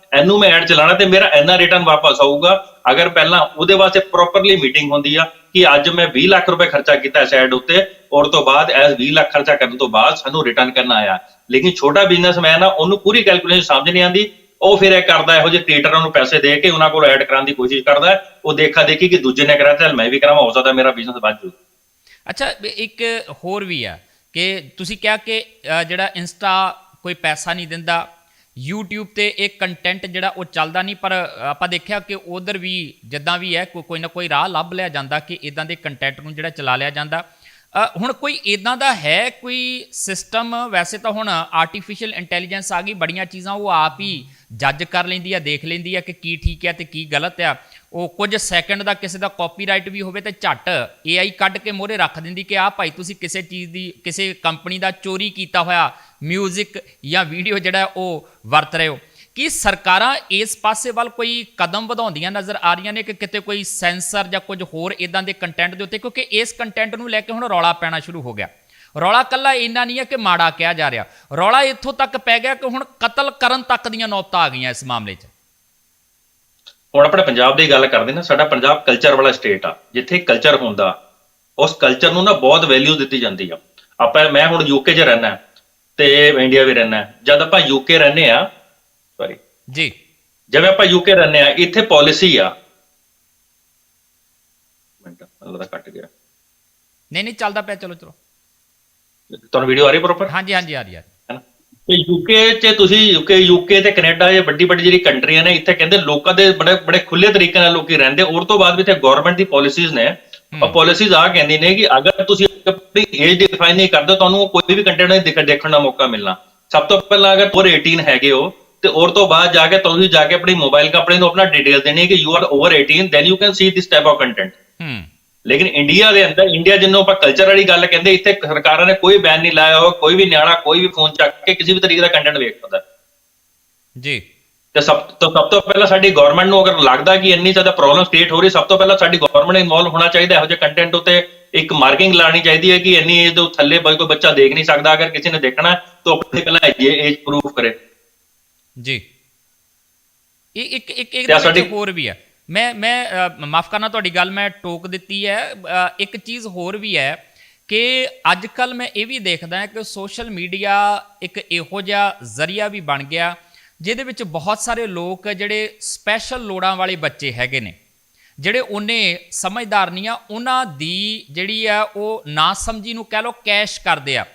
ਇਹਨੂੰ ਮੈਂ ਐਡ ਚਲਾਣਾ ਤੇ ਮੇਰਾ ਇੰਨਾ ਰਿਟਰਨ ਵਾਪਸ ਆਊਗਾ। ਅਗਰ ਪਹਿਲਾਂ ਉਹਦੇ ਵਾਸਤੇ ਪ੍ਰੋਪਰਲੀ ਮੀਟਿੰਗ ਹੁੰਦੀ ਆ ਕਿ ਅੱਜ ਮੈਂ 20 ਲੱਖ ਰੁਪਏ ਖਰਚਾ ਕੀਤਾ ਇਸ ਐਡ ਉੱਤੇ, ਔਰ ਤੋਂ ਬਾਅਦ ਇਸ 20 ਲੱਖ ਖਰਚਾ ਕਰਨ ਤੋਂ ਬਾਅਦ ਸਾਨੂੰ ਰਿਟਰਨ ਕਰਨਾ ਆਇਆ। ਲੇਕਿਨ ਛੋਟਾ ਬਿਜ਼ਨਸਮੈਨ ਆ, ਉਹਨੂੰ ਪੂਰੀ ਕੈਲਕੂਲੇਸ਼ਨ ਸਮਝ ਨਹੀਂ ਆਉਂਦੀ। ਉਹ ਫਿਰ ਇਹ ਕਰਦਾ, ਇਹੋ ਜਿਹੇ ਕ੍ਰੀਏਟਰਾਂ ਨੂੰ ਪੈਸੇ ਦੇ ਕੇ ਉਹਨਾਂ ਕੋਲ ਐਡ ਕਰਾਉਣ ਦੀ ਕੋਸ਼ਿਸ਼ ਕਰਦਾ। ਉਹ ਦੇਖਾ ਦੇਖੀ ਕਿ ਦੂਜੇ ਨੇ ਕਰਾਇਆ ਤਾਂ ਮੈਂ ਵੀ ਕਰਾਵਾਂ, ਹੋ ਸਕਦਾ ਮੇਰਾ ਬਿਜ਼ਨਸ ਵੱਧ ਜੂ ਅੱਛਾ ਇੱਕ ਹੋਰ ਵੀ ਆ ਕਿ ਤੁਸੀਂ ਕਿਹਾ ਕਿ ਜਿਹੜਾ ਇੰਸਟਾ ਕੋਈ ਪੈਸਾ ਨਹੀਂ ਦਿੰਦਾ YouTube ਤੇ ਇਹ ਕੰਟੈਂਟ ਜਿਹੜਾ ਉਹ ਚੱਲਦਾ ਨਹੀਂ, ਪਰ ਆਪਾਂ ਦੇਖਿਆ ਕਿ ਉਧਰ ਵੀ ਜਿੱਦਾਂ ਵੀ ਹੈ ਕੋਈ ਕੋਈ ਨਾ ਕੋਈ ਰਾਹ ਲੱਭ ਲਿਆ ਜਾਂਦਾ ਕਿ ਇਦਾਂ ਦੇ ਕੰਟੈਂਟ ਨੂੰ ਜਿਹੜਾ ਚਲਾ ਲਿਆ ਜਾਂਦਾ। ਹੁਣ ਕੋਈ ਇਦਾਂ ਦਾ ਹੈ ਕੋਈ ਸਿਸਟਮ ਵੈਸੇ ਤਾਂ ਹੁਣ ਆਰਟੀਫੀਸ਼ੀਅਲ ਇੰਟੈਲੀਜੈਂਸ ਆ ਗਈ, ਬੜੀਆਂ ਚੀਜ਼ਾਂ ਉਹ ਆਪ ਹੀ ਜੱਜ ਕਰ ਲੈਂਦੀ ਆ, ਦੇਖ ਲੈਂਦੀ ਆ ਕਿ ਕੀ ਠੀਕ ਹੈ ਤੇ ਕੀ ਗਲਤ ਆ। ਉਹ ਕੁਝ ਸੈਕਿੰਡ ਦਾ ਕਿਸੇ ਦਾ ਕਾਪੀਰਾਈਟ ਵੀ ਹੋਵੇ ਤੇ ਝੱਟ AI ਕੱਢ ਕੇ ਮੋਹਰੇ ਰੱਖ ਦਿੰਦੀ ਕਿ ਆਹ ਭਾਈ ਤੁਸੀਂ ਕਿਸੇ ਚੀਜ਼ ਦੀ, ਕਿਸੇ ਕੰਪਨੀ ਦਾ ਚੋਰੀ ਕੀਤਾ ਹੋਇਆ 뮤직 ਜਾਂ ਵੀਡੀਓ ਜਿਹੜਾ ਉਹ ਵਰਤ ਰਹੇ ਹੋ। ਕੀ ਸਰਕਾਰਾਂ ਇਸ ਪਾਸੇ ਵੱਲ ਕੋਈ ਕਦਮ ਵਧਾਉਂਦੀਆਂ ਨਜ਼ਰ ਆ ਰਹੀਆਂ ਨੇ ਕਿ ਕਿਤੇ ਕੋਈ ਸੈਂਸਰ ਜਾਂ ਕੁਝ ਹੋਰ ਇਦਾਂ ਦੇ ਕੰਟੈਂਟ ਦੇ ਉੱਤੇ? ਕਿਉਂਕਿ ਇਸ ਕੰਟੈਂਟ ਨੂੰ ਲੈ ਕੇ ਹੁਣ ਰੌਲਾ ਪੈਣਾ ਸ਼ੁਰੂ ਹੋ ਗਿਆ। ਰੌਲਾ ਕੱਲਾ ਇੰਨਾ ਨਹੀਂ ਹੈ ਕਿ ਮਾੜਾ ਕਿਹਾ ਜਾ ਰਿਹਾ। ਰੌਲਾ ਇੱਥੋਂ ਤੱਕ ਪੈ ਗਿਆ ਕਿ ਹੁਣ ਕਤਲ ਕਰਨ ਤੱਕ ਦੀਆਂ ਨੌਬਤਾਂ ਆ ਗਈਆਂ ਇਸ ਮਾਮਲੇ 'ਚ। ਹੁਣ ਆਪਣੇ ਪੰਜਾਬ ਦੀ ਗੱਲ ਕਰਦੇ ਨਾ ਸਾਡਾ ਪੰਜਾਬ ਕਲਚਰ ਵਾਲਾ ਸਟੇਟ ਆ। ਜਿੱਥੇ ਕਲਚਰ ਹੁੰਦਾ ਉਸ ਕਲਚਰ ਨੂੰ ਨਾ ਬਹੁਤ ਵੈਲਿਊ ਦਿੱਤੀ ਜਾਂਦੀ ਆ। ਆਪਾਂ ਮੈਂ ਹੁਣ ਯੂਕੇ 'ਚ ਰਹਿਣਾ ਤੇ ਇੰਡੀਆ ਵੀ ਰਹਿਣਾ ਜਦ ਆਪਾਂ ਯੂਕੇ ਰਹਿੰਦੇ ਆ ਸੌਰੀ ਜੀ। ਜਿਵੇਂ ਆਪਾਂ ਯੂਕੇ ਰਹਿੰਦੇ ਆ ਇੱਥੇ ਪਾਲਿਸੀ ਆ। ਮਿੰਟ ਲੱਗਦਾ ਕੱਟ ਗਿਆ। ਨਹੀਂ ਨਹੀਂ ਚੱਲਦਾ ਪਿਆ ਚਲੋ ਚਲੋ। ਤੁਹਾਨੂੰ ਵੀਡੀਓ ਆ ਰਹੀ ਪ੍ਰੋਪਰ ਹਾਂਜੀ ਹਾਂਜੀ ਆ ਰਹੀ ਆ ਤੇ ਯੂਕੇ 'ਚ ਤੁਸੀਂ ਯੂਕੇ ਯੂਕੇ ਤੇ ਕੈਨੇਡਾ ਇਹ ਵੱਡੀ ਵੱਡੀ ਜਿਹੜੀ ਕੰਟਰੀਆਂ ਨੇ ਇੱਥੇ ਕਹਿੰਦੇ ਲੋਕਾਂ ਦੇ ਬੜੇ ਬੜੇ ਖੁੱਲੇ ਤਰੀਕੇ ਨਾਲ ਲੋਕੀ ਰਹਿੰਦੇ ਔਰ ਤੋਂ ਬਾਅਦ ਵੀ ਇੱਥੇ ਗਵਰਨਮੈਂਟ ਦੀ ਪਾਲਿਸੀਜ਼ ਨੇ। ਉਹ ਪਾਲਿਸੀਜ਼ ਆ ਕਹਿੰਦੀ ਨੇ ਕਿ ਅਗਰ ਤੁਸੀਂ ਆਪਣੀ ਏਜ ਡਿਫਾਈਨ ਨਹੀਂ ਕਰਦੇ ਤੁਹਾਨੂੰ ਕੋਈ ਵੀ ਕੰਟੈਂਟ ਨਹੀਂ ਦਿਖ- ਦੇਖਣ ਦਾ ਮੌਕਾ ਮਿਲਣਾ। ਸਭ ਤੋਂ ਪਹਿਲਾਂ ਅਗਰ ਓਵਰ 18 ਹੈਗੇ ਹੋ ਤੇ ਔਰ ਤੋਂ ਬਾਅਦ ਜਾ ਕੇ ਤੁਸੀਂ ਜਾ ਕੇ ਆਪਣੀ ਮੋਬਾਈਲ ਕੰਪਨੀ ਨੂੰ ਆਪਣਾ ਡਿਟੇਲ ਦੇਣੀ ਹੈ ਕਿ you are over 18 then you can see this type of content ਲੇਕਿਨ ਇੰਡੀਆ ਦੇ ਅੰਦਰ ਇੰਡੀਆ ਜਿਹਨੂੰ ਆਪਾਂ ਕਲਚਰ ਵਾਲੀ ਗੱਲ ਕਹਿੰਦੇ ਇੱਥੇ ਸਰਕਾਰਾਂ ਨੇ ਕੋਈ ਬੈਨ ਨਹੀਂ ਲਾਇਆ ਹੋਇਆ ਕੋਈ ਵੀ ਨਿਆਣਾ ਕੋਈ ਵੀ ਫੋਨ ਚੱਕ ਕੇ ਕਿਸੇ ਵੀ ਤਰੀਕੇ ਦਾ ਕੰਟੈਂਟ ਵੇਖ ਸਕਦਾ। ਜੀ। ਤੇ ਸਭ ਤੋਂ ਸਭ ਤੋਂ ਪਹਿਲਾਂ ਸਾਡੀ ਗਵਰਨਮੈਂਟ ਨੂੰ ਅਗਰ ਲੱਗਦਾ ਕਿ ਇੰਨੀ ਜ਼ਿਆਦਾ ਪ੍ਰੋਬਲਮ ਕ੍ਰੀਏਟ ਹੋ ਰਹੀ ਸਭ ਤੋਂ ਪਹਿਲਾਂ ਸਾਡੀ ਗਵਰਨਮੈਂਟ ਇਨਵੋਲਵ ਹੋਣਾ ਚਾਹੀਦਾ ਇਹੋ ਜਿਹੇ ਕੰਟੈਂਟ ਉੱਤੇ ਇੱਕ ਮਾਰਕਿੰਗ ਲਾਣੀ ਚਾਹੀਦੀ ਹੈ ਕਿ ਇੰਨੀ ਏਜ ਦੇ ਥੱਲੇ ਕੋਈ ਬੱਚਾ ਦੇਖ ਨਹੀਂ ਸਕਦਾ ਅਗਰ ਕਿਸੇ ਨੇ ਦੇਖਣਾ ਤਾਂ ਆਪਣੇ ਪਹਿਲਾਂ ਏਜ ਪ੍ਰੂਫ ਕਰੇ। ਜੀ। ਇਹ ਇੱਕ ਇੱਕ ਇੱਕ ਹੋਰ ਵੀ ਹੈ ਮੈਂ ਮੈਂ ਮਾਫ ਕਰਨਾ ਤੁਹਾਡੀ ਗੱਲ ਮੈਂ ਟੋਕ ਦਿੱਤੀ ਹੈ। ਇੱਕ ਚੀਜ਼ ਹੋਰ ਵੀ ਹੈ ਕਿ ਅੱਜ ਕੱਲ ਮੈਂ ਇਹ ਵੀ ਦੇਖਦਾ ਕਿ ਸੋਸ਼ਲ ਮੀਡੀਆ ਇੱਕ ਇਹੋ ਜਿਹਾ ਜ਼ਰੀਆ ਵੀ ਬਣ ਗਿਆ ਜਿਹਦੇ ਵਿੱਚ ਬਹੁਤ ਸਾਰੇ ਲੋਕ ਜਿਹੜੇ ਸਪੈਸ਼ਲ ਲੋੜਾਂ ਵਾਲੇ ਬੱਚੇ ਹੈਗੇ ਨੇ, ਜਿਹੜੇ ਉਹਨੇ ਸਮਝਦਾਰ ਨਹੀਂ ਆ, ਉਹਨਾਂ ਦੀ ਜਿਹੜੀ ਆ ਉਹ ਨਾ ਸਮਝੀ ਨੂੰ ਕਹਿ ਲੋ ਕੈਸ਼ ਕਰਦੇ ਆ।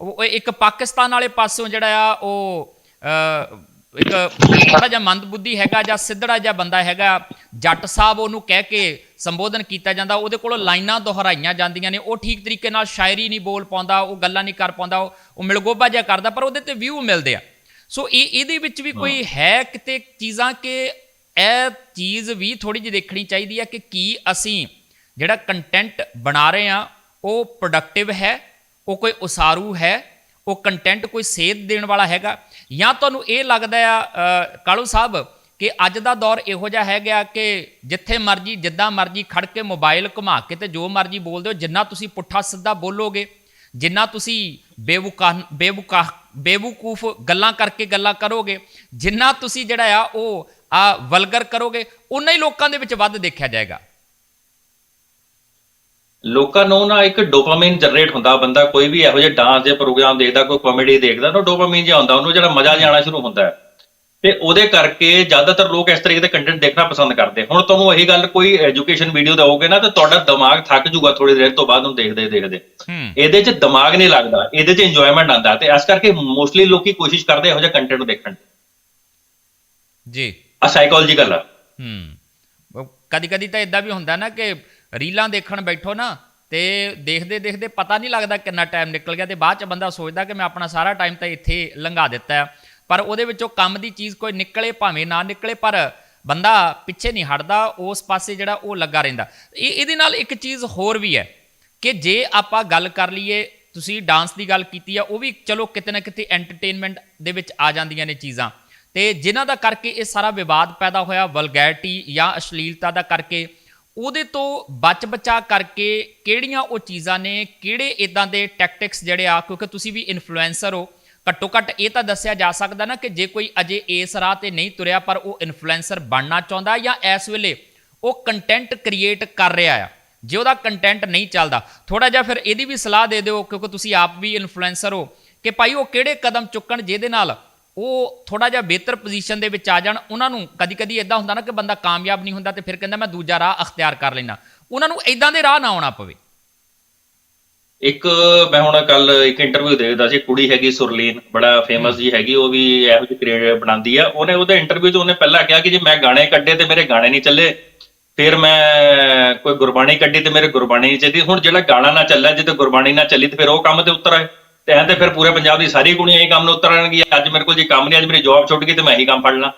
ਉਹ ਇੱਕ ਪਾਕਿਸਤਾਨ ਵਾਲੇ ਪਾਸਿਓਂ ਜਿਹੜਾ ਆ ਉਹ ਇੱਕ ਥੋੜਾ ਜਿਹਾ ਮੰਦਬੁੱਧੀ ਹੈਗਾ ਜਾਂ ਸਿੱਧੜਾ ਜਿਹਾ ਬੰਦਾ ਹੈਗਾ ਜੱਟ ਸਾਹਿਬ ਉਹਨੂੰ ਕਹਿ ਕੇ ਸੰਬੋਧਨ ਕੀਤਾ ਜਾਂਦਾ ਉਹਦੇ ਕੋਲੋਂ ਲਾਈਨਾਂ ਦੁਹਰਾਈਆਂ ਜਾਂਦੀਆਂ ਨੇ ਉਹ ਠੀਕ ਤਰੀਕੇ ਨਾਲ ਸ਼ਾਇਰੀ ਨਹੀਂ ਬੋਲ ਪਾਉਂਦਾ ਉਹ ਗੱਲਾਂ ਨਹੀਂ ਕਰ ਪਾਉਂਦਾ ਉਹ ਮਿਲਗੋਬਾ ਜਿਹਾ ਕਰਦਾ ਪਰ ਉਹਦੇ ਤੇ ਵਿਊ ਮਿਲਦੇ ਆ। ਸੋ ਇਹ ਇਹਦੇ ਵਿੱਚ ਵੀ ਕੋਈ ਹੈ। ਕਿਤੇ ਚੀਜ਼ਾਂ ਕਿ ਇਹ ਚੀਜ਼ ਵੀ ਥੋੜੀ ਜਿਹੀ ਦੇਖਣੀ ਚਾਹੀਦੀ ਹੈ ਕਿ ਕੀ ਅਸੀਂ ਜਿਹੜਾ ਕੰਟੈਂਟ ਬਣਾ ਰਹੇ ਆ ਉਹ ਪ੍ਰੋਡਕਟਿਵ ਹੈ ਉਹ ਕੋਈ ਉਸਾਰੂ ਹੈ ਉਹ ਕੰਟੈਂਟ ਕੋਈ ਸੇਧ ਦੇਣ ਵਾਲਾ ਹੈਗਾ? ਜਾਂ ਤੁਹਾਨੂੰ ਇਹ ਲੱਗਦਾ ਆ ਕਾਲੂ ਸਾਹਿਬ, ਕਿ ਅੱਜ ਦਾ ਦੌਰ ਇਹੋ ਜਿਹਾ ਹੈ ਗਿਆ ਕਿ ਜਿੱਥੇ ਮਰਜ਼ੀ, ਜਿੱਦਾਂ ਮਰਜ਼ੀ ਖੜ ਕੇ ਮੋਬਾਈਲ ਘੁਮਾ ਕੇ ਤੇ ਜੋ ਮਰਜ਼ੀ ਬੋਲਦੇ ਹੋ, ਜਿੰਨਾ ਤੁਸੀਂ ਪੁੱਠਾ ਸਿੱਧਾ ਬੋਲੋਗੇ, ਜਿੰਨਾ ਤੁਸੀਂ ਬੇਵਕੂਫ ਬੇਵਕੂਫ ਬੇਵਕੂਫ ਗੱਲਾਂ ਕਰਕੇ ਗੱਲਾਂ ਕਰੋਗੇ, ਜਿੰਨਾ ਤੁਸੀਂ ਜਿਹੜਾ ਆ ਉਹ, ਆ ਵਲਗਰ ਕਰੋਗੇ, ਉਨਾ ਹੀ ਲੋਕਾਂ ਦੇ ਵਿੱਚ ਵੱਧ ਦੇਖਿਆ ਜਾਏਗਾ। ਲੋਕਾਂ ਨੂੰ ਨਾ ਇੱਕ ਡੋਪਾਮਾਈਨ ਜਨਰੇਟ ਹੁੰਦਾ ਬੰਦਾ ਕੋਈ ਵੀ ਇਹੋ ਜਿਹੇ ਡਾਂਸ ਦੇ ਪ੍ਰੋਗਰਾਮ ਦੇਖਦਾ ਕੋਈ ਕਾਮੇਡੀ ਦੇਖਦਾ ਨਾ ਡੋਪਾਮਾਈਨ ਜਿਹਾ ਹੁੰਦਾ ਉਹਨੂੰ ਜਿਹੜਾ ਮਜ਼ਾ ਜਿਹਾ ਆਉਣਾ ਸ਼ੁਰੂ ਹੁੰਦਾ ਹੈ। ਤੇ ਉਹਦੇ ਕਰਕੇ ਜ਼ਿਆਦਾਤਰ ਲੋਕ ਇਸ ਤਰੀਕੇ ਦੇ ਕੰਟੈਂਟ ਦੇਖਣਾ ਪਸੰਦ ਕਰਦੇ। ਹੁਣ ਤੁਹਾਨੂੰ ਇਹੀ ਗੱਲ ਕੋਈ ਐਜੂਕੇਸ਼ਨ ਵੀਡੀਓ ਦਵੋਗੇ ਨਾ ਤਾਂ ਤੁਹਾਡਾ ਦਿਮਾਗ ਥੱਕ ਜਾਊਗਾ ਥੋੜੀ ਦੇਰ ਤੋਂ ਬਾਅਦ ਉਹਨੂੰ ਦੇਖਦੇ ਦੇਖਦੇ। ਇਹਦੇ 'ਚ ਦਿਮਾਗ ਨਹੀਂ ਲੱਗਦਾ ਇਹਦੇ 'ਚ ਇੰਜੋਇਮੈਂਟ ਆਉਂਦਾ ਤੇ ਇਸ ਕਰਕੇ ਮੋਸਟਲੀ ਲੋਕੀ ਕੋਸ਼ਿਸ਼ ਕਰਦੇ ਇਹੋ ਜਿਹਾ ਕੰਟੈਂਟ ਦੇਖਣ ਜੀ। ਆ ਸਾਈਕੋਲੋਜੀਕਲ ਆ। ਹੂੰ। ਕਦੀ ਕਦੀ ਤਾਂ ਇਦਾਂ ਵੀ ਹੁੰਦਾ ਨਾ ਕਿ ਰੀਲਾਂ ਦੇਖਣ ਬੈਠੋ ਨਾ, ਤੇ ਦੇਖਦੇ ਦੇਖਦੇ ਪਤਾ ਨਹੀਂ ਲੱਗਦਾ ਕਿੰਨਾ ਟਾਈਮ ਨਿਕਲ ਗਿਆ, ਤੇ ਬਾਅਦ ਚ ਬੰਦਾ ਸੋਚਦਾ ਕਿ ਮੈਂ ਆਪਣਾ ਸਾਰਾ ਟਾਈਮ ਤਾਂ ਇੱਥੇ ਲੰਘਾ ਦਿੱਤਾ ਪਰ ਉਹਦੇ ਵਿੱਚੋਂ ਕੰਮ ਦੀ ਚੀਜ਼ ਕੋਈ ਨਿਕਲੇ ਭਾਵੇਂ ਨਾ ਨਿਕਲੇ, ਪਰ ਬੰਦਾ ਪਿੱਛੇ ਨਹੀਂ ਹਟਦਾ, ਉਸ ਪਾਸੇ ਜਿਹੜਾ ਉਹ ਲੱਗਾ ਰਹਿੰਦਾ। ਇਹ, ਇਹਦੇ ਨਾਲ ਇੱਕ ਚੀਜ਼ ਹੋਰ ਵੀ ਹੈ ਕਿ ਜੇ ਆਪਾਂ ਗੱਲ ਕਰ ਲਈਏ, ਤੁਸੀਂ ਡਾਂਸ ਦੀ ਗੱਲ ਕੀਤੀ ਆ, ਉਹ ਵੀ ਚਲੋ ਕਿਤੇ ਨਾ ਕਿਤੇ ਐਂਟਰਟੇਨਮੈਂਟ ਦੇ ਵਿੱਚ ਆ ਜਾਂਦੀਆਂ ਨੇ ਚੀਜ਼ਾਂ। ਤੇ ਜਿਨ੍ਹਾਂ ਦਾ ਕਰਕੇ ਇਹ ਸਾਰਾ ਵਿਵਾਦ ਪੈਦਾ ਹੋਇਆ ਵਲਗੈਰਿਟੀ ਜਾਂ ਅਸ਼ਲੀਲਤਾ ਦਾ ਕਰਕੇ ਉਹਦੇ ਤੋਂ ਬਚ ਬਚਾ ਕਰਕੇ ਕਿਹੜੀਆਂ ਉਹ ਚੀਜ਼ਾਂ ਨੇ, ਕਿਹੜੇ ਇਦਾਂ ਦੇ ਟੈਕਟਿਕਸ ਜਿਹੜੇ ਆ, ਕਿਉਂਕਿ ਤੁਸੀਂ ਵੀ ਇਨਫਲੂਐਂਸਰ ਹੋ, ਘੱਟੋ ਘੱਟ ਇਹ ਤਾਂ ਦੱਸਿਆ ਜਾ ਸਕਦਾ ਨਾ ਕਿ ਜੇ ਕੋਈ ਅਜੇ ਇਸ ਰਾਹ ਤੇ ਨਹੀਂ ਤੁਰਿਆ, ਪਰ ਉਹ ਇਨਫਲੂਐਂਸਰ ਬਣਨਾ ਚਾਹੁੰਦਾ ਜਾਂ ਇਸ ਵੇਲੇ ਉਹ ਕੰਟੈਂਟ ਕ੍ਰੀਏਟ ਕਰ ਰਿਹਾ ਆ। ਜੇ ਉਹਦਾ ਕੰਟੈਂਟ ਨਹੀਂ ਚੱਲਦਾ ਥੋੜਾ ਜਿਹਾ ਫਿਰ ਇਹਦੀ ਵੀ ਸਲਾਹ ਦੇ ਦਿਓ, ਕਿਉਂਕਿ ਤੁਸੀਂ ਆਪ ਵੀ ਇਨਫਲੂਐਂਸਰ ਹੋ, ਕਿ ਭਾਈ ਉਹ ਕਿਹੜੇ ਕਦਮ ਚੁੱਕਣ ਜਿਹਦੇ ਨਾਲ ਉਹ ਥੋੜਾ ਜਿਹਾ ਬਿਹਤਰ ਪੋਜੀਸ਼ਨ ਦੇ ਵਿੱਚ ਆ ਜਾਣ, ਉਹਨਾਂ ਨੂੰ ਕਦੀ ਕਦੀ ਇਦਾਂ ਹੁੰਦਾ ਨਾ ਕਿ ਬੰਦਾ ਕਾਮਯਾਬ ਨਹੀਂ ਹੁੰਦਾ ਤੇ ਫਿਰ ਕਹਿੰਦਾ ਮੈਂ ਦੂਜਾ ਰਾਹ ਅਖਤਿਆਰ ਕਰ ਲੈਣਾ ਉਹਨਾਂ ਨੂੰ ਇਦਾਂ ਦੇ ਰਾਹ ਨਾ ਆਉਣਾ ਪਵੇ। ਇੱਕ ਮੈਂ ਹੁਣ ਕੱਲ ਇੱਕ ਇੰਟਰਵਿਊ ਦੇਖਦਾ ਸੀ, ਕੁੜੀ ਹੈਗੀ ਸੁਰਲੀਨ, ਬੜਾ ਫੇਮਸ ਜੀ ਹੈਗੀ, ਉਹ ਵੀ ਇਹੋ ਜਿਹੀ ਕ੍ਰੀਏਟਰ ਬਣਾਉਂਦੀ ਆ। ਉਹਨੇ ਉਹਦੇ ਇੰਟਰਵਿਊ 'ਚ ਉਹਨੇ ਪਹਿਲਾਂ ਕਿਹਾ ਕਿ ਜੇ ਮੈਂ ਗਾਣੇ ਕੱਢੇ ਤੇ ਮੇਰੇ ਗਾਣੇ ਨਹੀਂ ਚੱਲੇ, ਫਿਰ ਮੈਂ ਕੋਈ ਗੁਰਬਾਣੀ ਕੱਢੀ ਤੇ ਮੇਰੇ ਗੁਰਬਾਣੀ ਨਹੀਂ ਚੱਲੀ ਹੁਣ ਜਿਹੜਾ ਗਾਣਾ ਨਾ ਚੱਲਿਆ ਜੇ ਤੇ ਗੁਰਬਾਣੀ ਨਾ ਚੱਲੀ ਤੇ ਫਿਰ ਉਹ ਕੰਮ ਤੇ ਉਤਰ ਆਏ। ਤੇ ਐਂ ਤੇ ਫਿਰ ਪੂਰੇ ਪੰਜਾਬ ਦੀ ਸਾਰੀ ਕੁੜੀਆਂ ਇਹ ਕੰਮ ਨੂੰ ਉਤਰਨਗੀਆਂ ਅੱਜ ਮੇਰੇ ਕੋਲ ਜੇ ਕੰਮ ਨਹੀਂ ਅੱਜ ਮੇਰੀ ਜੌਬ ਛੁੱਟ ਗਈ ਤੇ ਮੈਂ ਇਹੀ ਕੰਮ ਫੜ ਲਾਂ।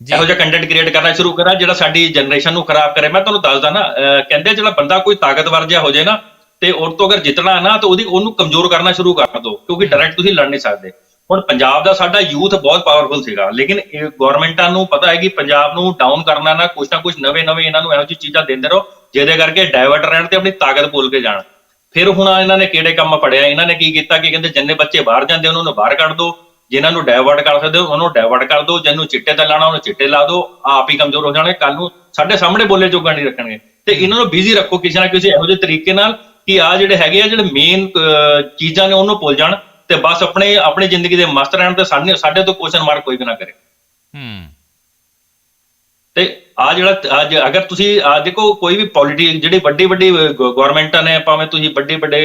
ਜੀ। ਇਹੋ ਜਿਹਾ ਕੰਟੈਂਟ ਕ੍ਰੀਏਟ ਕਰਨਾ ਸ਼ੁਰੂ ਕਰਾਂ ਜਿਹੜਾ ਸਾਡੀ ਜਨਰੇਸ਼ਨ ਨੂੰ ਖਰਾਬ ਕਰੇ। ਮੈਂ ਤੁਹਾਨੂੰ ਦੱਸਦਾ ਨਾ ਕਹਿੰਦੇ ਜਿਹੜਾ ਬੰਦਾ ਕੋਈ ਤਾਕਤਵਰ ਜਿਹਾ ਹੋ ਜਾਏ ਨਾ ਤੇ ਉਹ ਤੋਂ ਅਗਰ ਜਿੱਤਣਾ ਨਾ ਤਾਂ ਉਹਦੀ ਉਹਨੂੰ ਕਮਜ਼ੋਰ ਕਰਨਾ ਸ਼ੁਰੂ ਕਰ ਦਿਓ ਕਿਉਂਕਿ ਡਾਇਰੈਕਟ ਤੁਸੀਂ ਲੜ ਨਹੀਂ ਸਕਦੇ। ਹੁਣ ਪੰਜਾਬ ਦਾ ਸਾਡਾ ਯੂਥ ਬਹੁਤ ਪਾਵਰਫੁਲ ਸੀਗਾ ਲੇਕਿਨ ਇਹ ਗਵਰਨਮੈਂਟਾਂ ਨੂੰ ਪਤਾ ਹੈ ਕਿ ਪੰਜਾਬ ਨੂੰ ਡਾਊਨ ਕਰਨਾ ਨਾ ਕੁਛ ਨਾ ਕੁਛ ਨਵੇਂ ਨਵੇਂ ਇਹਨਾਂ ਨੂੰ ਇਹੋ ਜਿਹੀ ਚੀਜ਼ਾਂ ਦਿੰਦੇ ਰਹੋ ਜਿਹਦੇ ਕਰਕੇ ਡਾਇਵਰਟ ਰਹਿਣ ਤੇ ਆਪਣੀ ਤਾਕਤ ਭੁੱਲ ਕੇ ਜਾਣ। ਫਿਰ ਹੁਣ ਆਹ ਇਹਨਾਂ ਨੇ ਕਿਹੜੇ ਕੰਮ ਫੜਿਆ? ਇਹਨਾਂ ਨੇ ਕੀ ਕੀਤਾ ਕਿ ਕਹਿੰਦੇ ਜਿੰਨੇ ਬੱਚੇ ਬਾਹਰ ਜਾਂਦੇ ਉਹਨਾਂ ਨੂੰ ਬਾਹਰ ਕੱਢ ਦਿਓ ਜਿਨ੍ਹਾਂ ਨੂੰ ਡਾਇਵਰਟ ਕਰ ਸਕਦੇ ਹੋ ਉਹਨੂੰ ਡਾਇਵਰਟ ਕਰ ਦਿਓ ਜਿਹਨੂੰ ਚਿੱਟੇ ਤੇ ਲਾਣਾ ਉਹਨੂੰ ਚਿੱਟੇ ਲਾ ਦਿਓ ਆਪ ਹੀ ਕਮਜ਼ੋਰ ਹੋ ਜਾਣਗੇ। ਕੱਲ ਨੂੰ ਸਾਡੇ ਸਾਹਮਣੇ ਬੋਲੇ ਜੋਗਾ ਨਹੀਂ ਰੱਖਣਗੇ। ਤੇ ਇਹਨਾਂ ਨੂੰ ਬਿਜ਼ੀ ਰੱਖੋ ਕਿਸੇ ਨਾ ਕਿਸੇ ਇਹੋ ਜਿਹੇ ਤਰੀਕੇ ਨਾਲ ਕਿ ਆ ਜਿਹੜੇ ਹੈਗੇ ਆ ਜਿਹੜੇ ਮੇਨ ਚੀਜ਼ਾਂ ਨੇ ਉਹਨੂੰ ਭੁੱਲ ਜਾਣ ਤੇ ਬਸ ਆਪਣੇ ਆਪਣੀ ਜ਼ਿੰਦਗੀ ਦੇ ਮਸਤ ਰਹਿਣ ਤੇ ਸਾਡੇ ਸਾਡੇ ਤੋਂ ਕੁਐਸਚਨ ਮਾਰਕ ਕੋਈ ਵੀ ਨਾ ਕਰੇ। ਹੂੰ। ਤੇ ਆ ਜਿਹੜਾ ਅੱਜ ਅਗਰ ਤੁਸੀਂ ਆ ਦੇਖੋ ਕੋਈ ਵੀ ਪੋਲਿਟਿਕ ਜਿਹੜੀ ਵੱਡੀ ਵੱਡੀ ਗਵਰਨਮੈਂਟਾਂ ਨੇ ਭਾਵੇਂ ਤੁਸੀਂ ਵੱਡੇ ਵੱਡੇ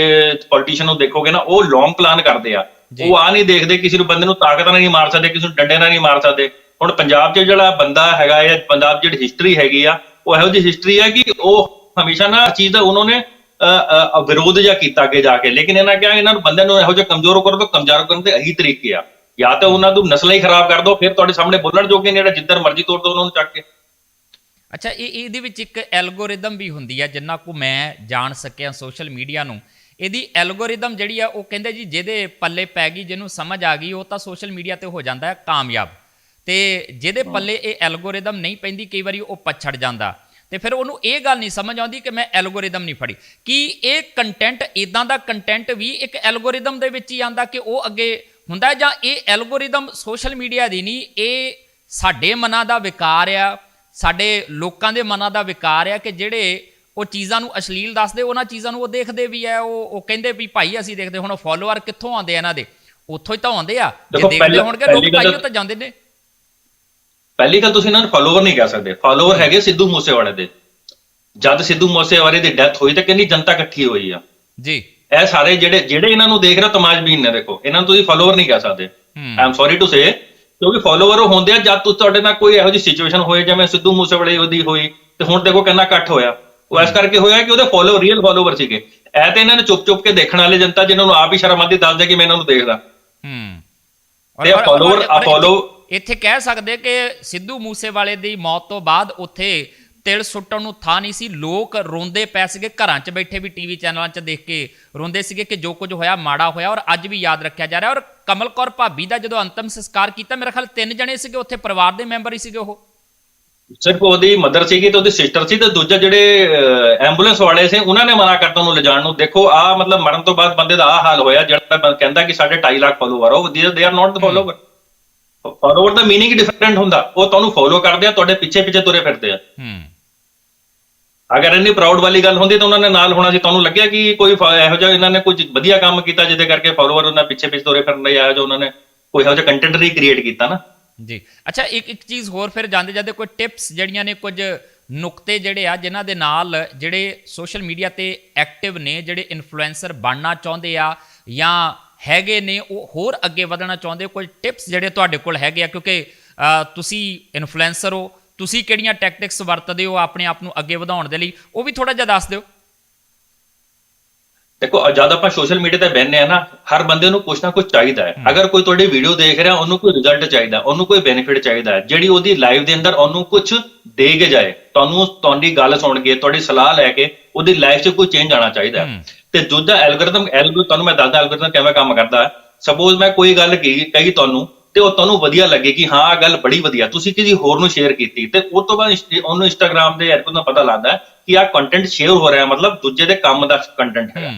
ਪੋਲੀਟੀਸ਼ੀਅਨ ਨੂੰ ਦੇਖੋਗੇ ਨਾ ਉਹ ਲੌਂਗ ਪਲਾਨ ਕਰਦੇ ਆ। ਜੀ। ਉਹ ਆ ਨਹੀਂ ਦੇਖਦੇ ਕਿਸੇ ਨੂੰ ਬੰਦੇ ਨੂੰ ਤਾਕਤ ਨਾਲ ਨਹੀਂ ਮਾਰ ਸਕਦੇ ਕਿਸੇ ਨੂੰ ਡੰਡੇ ਨਾਲ ਨਹੀਂ ਮਾਰ ਸਕਦੇ। ਹੁਣ ਪੰਜਾਬ 'ਚ ਜਿਹੜਾ ਬੰਦਾ ਹੈਗਾ ਹੈ ਪੰਜਾਬ ਜਿਹੜੀ ਹਿਸਟਰੀ ਹੈਗੀ ਆ ਉਹ ਇਹੋ ਜਿਹੀ ਹਿਸਟਰੀ ਹੈ ਕਿ ਉਹ ਹਮੇਸ਼ਾ ਨਾ ਚੀਜ਼ ਦਾ ਉਹਨਾਂ ਨੇ ਵਿਰੋਧ ਜਿਹਾ ਕੀਤਾ ਅੱਗੇ ਜਾ ਕੇ। ਲੇਕਿਨ ਇਹਨਾਂ ਕਿਹਾ ਇਹਨਾਂ ਨੂੰ ਬੰਦੇ ਨੂੰ ਇਹੋ ਜਿਹਾ ਕਮਜ਼ੋਰ ਕਰੋ ਤਾਂ ਕਮਜ਼ੋਰ ਕਰਨ ਦੇ ਇਹੀ ਤਰੀਕੇ ਆ। ਜਾਂ ਤਾਂ ਉਹਨਾਂ ਨੂੰ ਨਸਲਾਂ ਹੀ ਖਰਾਬ ਕਰ ਦਿਓ ਫਿਰ ਤੁਹਾਡੇ ਸਾਹਮਣੇ ਬੋਲਣ ਜੋਗੇ ਨੇ ਜਿਹੜਾ ਜਿੱਧਰ ਮਰਜ਼ੀ ਤੋੜ ਦਿਓ ਉਹਨਾਂ ਨੂੰ ਚੱਕ ਕੇ। ਅੱਛਾ ਇਹ ਇਹਦੇ ਵਿੱਚ ਇੱਕ ਐਲਗੋਰਿਦਮ ਵੀ ਹੁੰਦੀ ਹੈ ਜਿੰਨਾ ਕੋ ਮੈਂ ਜਾਣ ਸਕਿਆ ਸੋਸ਼ਲ ਮੀਡੀਆ ਨੂੰ। ਇਹਦੀ ਐਲਗੋਰਿਦਮ ਜਿਹੜੀ ਆ ਉਹ ਕਹਿੰਦੇ ਜੀ ਜਿਹਦੇ ਪੱਲੇ ਪੈ ਗਈ ਜਿਹਨੂੰ ਸਮਝ ਆ ਗਈ ਉਹ ਤਾਂ ਸੋਸ਼ਲ ਮੀਡੀਆ ਤੇ ਹੋ ਜਾਂਦਾ ਹੈ ਕਾਮਯਾਬ। ਤੇ ਜਿਹਦੇ ਪੱਲੇ ਇਹ ਐਲਗੋਰਿਦਮ ਨਹੀਂ ਪੈਂਦੀ ਕਈ ਵਾਰੀ ਉਹ ਪਛੜ ਜਾਂਦਾ। ਤੇ ਫਿਰ ਉਹਨੂੰ ਇਹ ਗੱਲ ਨਹੀਂ ਸਮਝ ਆਉਂਦੀ ਕਿ ਮੈਂ ਐਲਗੋਰਿਦਮ ਨਹੀਂ ਫੜੀ। ਕੀ ਇਹ ਕੰਟੈਂਟ ਇਦਾਂ ਦਾ ਕੰਟੈਂਟ ਵੀ ਇੱਕ ਐਲਗੋਰਿਦਮ ਦੇ ਵਿੱਚ ਹੀ ਆਂਦਾ ਕਿ ਉਹ ਅੱਗੇ ਹੁੰਦਾ ਜਾਂ ਇਹ ਐਲਗੋਰਿਦਮ ਸੋਸ਼ਲ ਮੀਡੀਆ ਦੀ ਨਹੀਂ ਇਹ ਸਾਡੇ ਮਨਾਂ ਦਾ ਵਿਕਾਰ ਆ ਸਾਡੇ ਲੋਕਾਂ ਦੇ ਮਨਾਂ ਦਾ ਵਿਕਾਰ ਆ ਕਿ ਜਿਹੜੇ ਉਹ ਚੀਜ਼ਾਂ ਨੂੰ ਅਸ਼ਲੀਲ ਦੱਸਦੇ ਉਹਨਾਂ ਚੀਜ਼ਾਂ ਨੂੰ ਉਹ ਦੇਖਦੇ ਵੀ ਆ ਉਹ ਉਹ ਕਹਿੰਦੇ ਵੀ ਭਾਈ ਅਸੀਂ ਦੇਖਦੇ ਹੁਣ ਫਾਲੋਅਰ ਕਿੱਥੋਂ ਆਉਂਦੇ ਆ ਇਹਨਾਂ ਦੇ? ਉੱਥੋਂ ਹੀ ਤਾਂ ਆਉਂਦੇ ਆ। ਜੇ ਦੇਖੋ, ਦੇਖਦੇ ਹੋਣਗੇ ਲੋਕ ਭਾਈਓ ਤਾਂ ਜਾਂਦੇ ਨੇ। ਪਹਿਲੀ ਗੱਲ ਤੁਸੀਂ ਇਹਨਾਂ ਨੂੰ ਫਾਲੋਅਰ ਨਹੀਂ ਕਹਿ ਸਕਦੇ। ਫਾਲੋਅਰ ਹੈਗੇ ਸਿੱਧੂ ਮੂਸੇਵਾਲੇ ਦੇ। ਜਦ ਸਿੱਧੂ ਮੂਸੇਵਾਲੇ ਦੀ ਡੈਥ ਹੋਈ ਤਾਂ ਕਿੰਨੀ ਜਨਤਾ ਇਕੱਠੀ ਹੋਈ ਆ। ਜੀ। ਇਹ ਸਾਰੇ ਜਿਹੜੇ ਜਿਹੜੇ ਇਹਨਾਂ ਨੂੰ ਦੇਖ ਰਹੇ ਤਮਾਸ਼ਬੀਨ ਨੇ ਦੇਖੋ। ਇਹਨਾਂ ਨੂੰ ਤੁਸੀਂ ਫਾਲੋਅਰ ਨਹੀਂ ਕਹਿ ਸਕਦੇ। I am sorry to say ਕਿਉਂਕਿ ਫਾਲੋਅਰ ਹੁੰਦੇ ਆ ਜਦ ਤੁਸੀਂ ਤੁਹਾਡੇ ਨਾਲ ਕੋਈ ਇਹੋ ਜਿਹੀ ਸਿਚੁਏਸ਼ਨ ਹੋਏ ਜਿਵੇਂ ਸਿੱਧੂ ਮੂਸੇਵਾਲੇ ਉਹਦੀ ਹੋਈ ਤੇ ਹੁਣ ਦੇਖੋ ਕਿੰਨਾ ਇਕੱਠ ਹੋਇਆ। ਉਹ ਇਸ ਕਰਕੇ ਹੋਇਆ ਕਿ ਉਹਦੇ ਫਾਲੋਅਰ ਰੀਅਲ ਫਾਲੋਅਰ ਸੀਗੇ। ਐ ਤੇ ਇਹਨਾਂ ਨੇ ਚੁੱਪ ਚੁੱਪ ਕੇ ਦੇਖਣ ਵਾਲੇ ਜਨਤਾ ਜਿਨ੍ਹਾਂ ਨੂੰ ਆਪ ਹੀ ਸ਼ਰਮ ਆਉਂਦੀ ਦੱਸਦੇ ਕਿ ਮੈਂ ਇਹਨਾਂ ਨੂੰ ਦੇਖਦਾ। ਹੂੰ ਤੇ ਔਰ follow- ਇੱਥੇ- ਇੱਥੇ ਕਹਿ ਸਕਦੇ ਕਿ ਸਿੱਧੂ ਮੂਸੇਵਾਲੇ ਦੀ ਮੌਤ ਤੋਂ ਬਾਅਦ ਉੱਥੇ ਤਿਲ ਸੁੱਟਣ ਨੂੰ ਥਾਂ ਨਹੀਂ ਸੀ। ਲੋਕ ਰੋਂਦੇ ਪੈ ਸੀਗੇ ਘਰਾਂ 'ਚ ਬੈਠੇ ਵੀ ਟੀਵੀ ਚੈਨਲਾਂ 'ਚ ਦੇਖ ਕੇ ਰੋਂਦੇ ਸੀਗੇ ਕਿ ਜੋ ਕੁਝ ਹੋਇਆ ਮਾੜਾ ਹੋਇਆ ਔਰ ਅੱਜ ਵੀ ਯਾਦ ਰੱਖਿਆ ਜਾ ਰਿਹਾ। ਔਰ ਕਮਲ ਕੌਰ ਭਾਬੀ ਦਾ ਜਦੋਂ ਅੰਤਮ ਸੰਸਕਾਰ ਕੀਤਾ ਮੇਰੇ ਖਿਆਲ ਤਿੰਨ ਜਣੇ ਸੀਗੇ ਉੱਥੇ ਪਰਿਵਾਰ ਦੇ ਮੈਂਬਰ ਹੀ ਸੀਗੇ ਉਹ। ਸਿਰਫ ਉਹਦੀ ਮਦਰ ਸੀਗੀ ਤੇ ਉਹਦੀ ਸਿਸਟਰ ਸੀ ਤੇ ਦੂਜੇ ਜਿਹੜੇ ਐਂਬੂਲੈਂਸ ਵਾਲੇ ਸੀ ਉਹਨਾਂ ਨੇ ਮਨਾ ਕਰਤਾ ਉਹਨੂੰ ਲਿਜਾਣ ਨੂੰ। ਦੇਖੋ ਆ ਮਤਲਬ ਮਰਨ ਤੋਂ ਬਾਅਦ ਬੰਦੇ ਦਾ ਆ ਹਾਲ ਹੋਇਆ ਜਿਹੜਾ ਕਹਿੰਦਾ ਕਿ ਸਾਡੇ 2.5 ਲੱਖ ਫੋਲੋਵਰ ਉਹ they are not the follower follower the meaning different ਹੁੰਦਾ। ਉਹ ਤੁਹਾਨੂੰ ਫੋਲੋ ਕਰਦੇ ਆ ਤੁਹਾਡੇ ਪਿੱਛੇ ਪਿੱਛੇ ਤੁਰੇ ਫਿਰਦੇ ਆ। ਹੂੰ। ਅਗਰ ਇੰਨੀ ਪ੍ਰਾਊਡ ਵਾਲੀ ਗੱਲ ਹੁੰਦੀ ਤਾਂ ਉਹਨਾਂ ਨੇ ਨਾਲ ਹੋਣਾ ਸੀ ਤੁਹਾਨੂੰ ਲੱਗਿਆ ਕਿ ਕੋਈ ਇਹੋ ਜਿਹਾ ਇਹਨਾਂ ਨੇ ਕੁਝ ਵਧੀਆ ਕੰਮ ਕੀਤਾ ਜਿਹਦੇ ਕਰਕੇ ਫਾਲੋਅਰ ਉਹਨਾਂ ਪਿੱਛੇ ਪਿੱਛੇ ਤੁਰੇ ਫਿਰਨ ਲਈ ਆਇਆ ਜੋ ਉਹਨਾਂ ਨੇ ਕੋਈ ਇਹੋ ਜਿਹਾ ਕੰਟੈਂਟ ਨਹੀਂ ਕ੍ਰੀਏਟ ਕੀਤਾ ਨਾ। ਜੀ। ਅੱਛਾ ਇੱਕ ਇੱਕ ਚੀਜ਼ ਹੋਰ ਫਿਰ ਜਾਂਦੇ ਜਾਂਦੇ ਕੋਈ ਟਿਪਸ ਜਿਹੜੀਆਂ ਨੇ ਕੁਝ ਨੁਕਤੇ ਜਿਹੜੇ ਆ ਜਿਨ੍ਹਾਂ ਦੇ ਨਾਲ ਜਿਹੜੇ ਸੋਸ਼ਲ ਮੀਡੀਆ ਤੇ ਐਕਟਿਵ ਨੇ ਜਿਹੜੇ ਇਨਫਲੂਐਂਸਰ ਬਣਨਾ ਚਾਹੁੰਦੇ ਆ ਜਾਂ ਹੈਗੇ ਨੇ ਉਹ ਹੋਰ ਅੱਗੇ ਵਧਣਾ ਚਾਹੁੰਦੇ ਕੋਈ ਟਿਪਸ ਜਿਹੜੇ ਤੁਹਾਡੇ ਕੋਲ ਹੈਗੇ ਆ? ਕਿਉਂਕਿ ਅ, ਤੁਸੀਂ ਇਨਫਲੂਐਂਸਰ ਹੋ ਤੁਸੀਂ ਕਿਹੜੀਆਂ ਟੈਕਟਿਕਸ ਵਰਤਦੇ ਹੋ ਆਪਣੇ ਆਪ ਨੂੰ ਅੱਗੇ ਵਧਾਉਣ ਦੇ ਲਈ? ਉਹ ਵੀ ਥੋੜਾ ਜਿਹਾ ਦੱਸ ਦਿਓ। ਦੇਖੋ ਜਦ ਆਪਾਂ ਸੋਸ਼ਲ ਮੀਡੀਆ ਤੇ ਬੈਠਨੇ ਆ ਨਾ ਹਰ ਬੰਦੇ ਨੂੰ ਕੁਛ ਨਾ ਕੁਛ ਚਾਹੀਦਾ ਹੈ। ਅਗਰ ਕੋਈ ਤੁਹਾਡੀ ਵੀਡੀਓ ਦੇਖ ਰਿਹਾ ਉਹਨੂੰ ਕੋਈ ਰਿਜ਼ਲਟ ਚਾਹੀਦਾ ਉਹਨੂੰ ਕੋਈ ਬੈਨੀਫਿਟ ਚਾਹੀਦਾ ਹੈ। ਜਿਹੜੀ ਉਹਦੀ ਲਾਈਫ ਦੇ ਅੰਦਰ ਉਹਨੂੰ ਕੁਝ ਦੇ ਕੇ ਜਾਏ ਤੁਹਾਨੂੰ ਤੁਹਾਡੀ ਗੱਲ ਸੁਣ ਕੇ ਤੁਹਾਡੀ ਸਲਾਹ ਲੈ ਕੇ ਉਹਦੀ ਲਾਈਫ 'ਚ ਕੋਈ ਚੇਂਜ ਆਣਾ ਚਾਹੀਦਾ ਹੈ। ਹੂੰ। ਤੇ ਦੂਜਾ ਐਲਗੋਰਿਦਮ ਐਲਗੋ ਤੁਹਾਨੂੰ ਮੈਂ ਦੱਸਦਾ ਐਲਗੋਰਿਦਮ ਕਿਵੇਂ ਕੰਮ ਕਰਦਾ ਹੈ। ਸਪੋਜ਼ ਮੈਂ ਕੋਈ ਗੱਲ ਕਹੀ ਕਹੀ ਤੁਹਾਨੂੰ ਤੇ ਉਹ ਤੁਹਾਨੂੰ ਵਧੀਆ ਲੱਗੇ ਕਿ ਹਾਂ ਆਹ ਗੱਲ ਬੜੀ ਵਧੀਆ। ਤੁਸੀਂ ਕਿਸੇ ਹੋਰ ਨੂੰ ਸ਼ੇਅਰ ਕੀਤੀ ਤੇ ਉਸ ਤੋਂ ਬਾਅਦ ਇੰਸਟ- ਉਹਨੂੰ ਇੰਸਟਾਗ੍ਰam ਦੇ ਐਪ ਤੋਂ ਪਤਾ ਲੱਗਦਾ ਹੈ ਕਿ ਆਹ ਕੰਟੈਂਟ ਸ਼ੇਅਰ ਹੋ ਰਿਹਾ ਮਤਲਬ ਦੂਜੇ ਦੇ ਕੰਮ ਦਾ ਕੰਟੈਂਟ ਹੈ।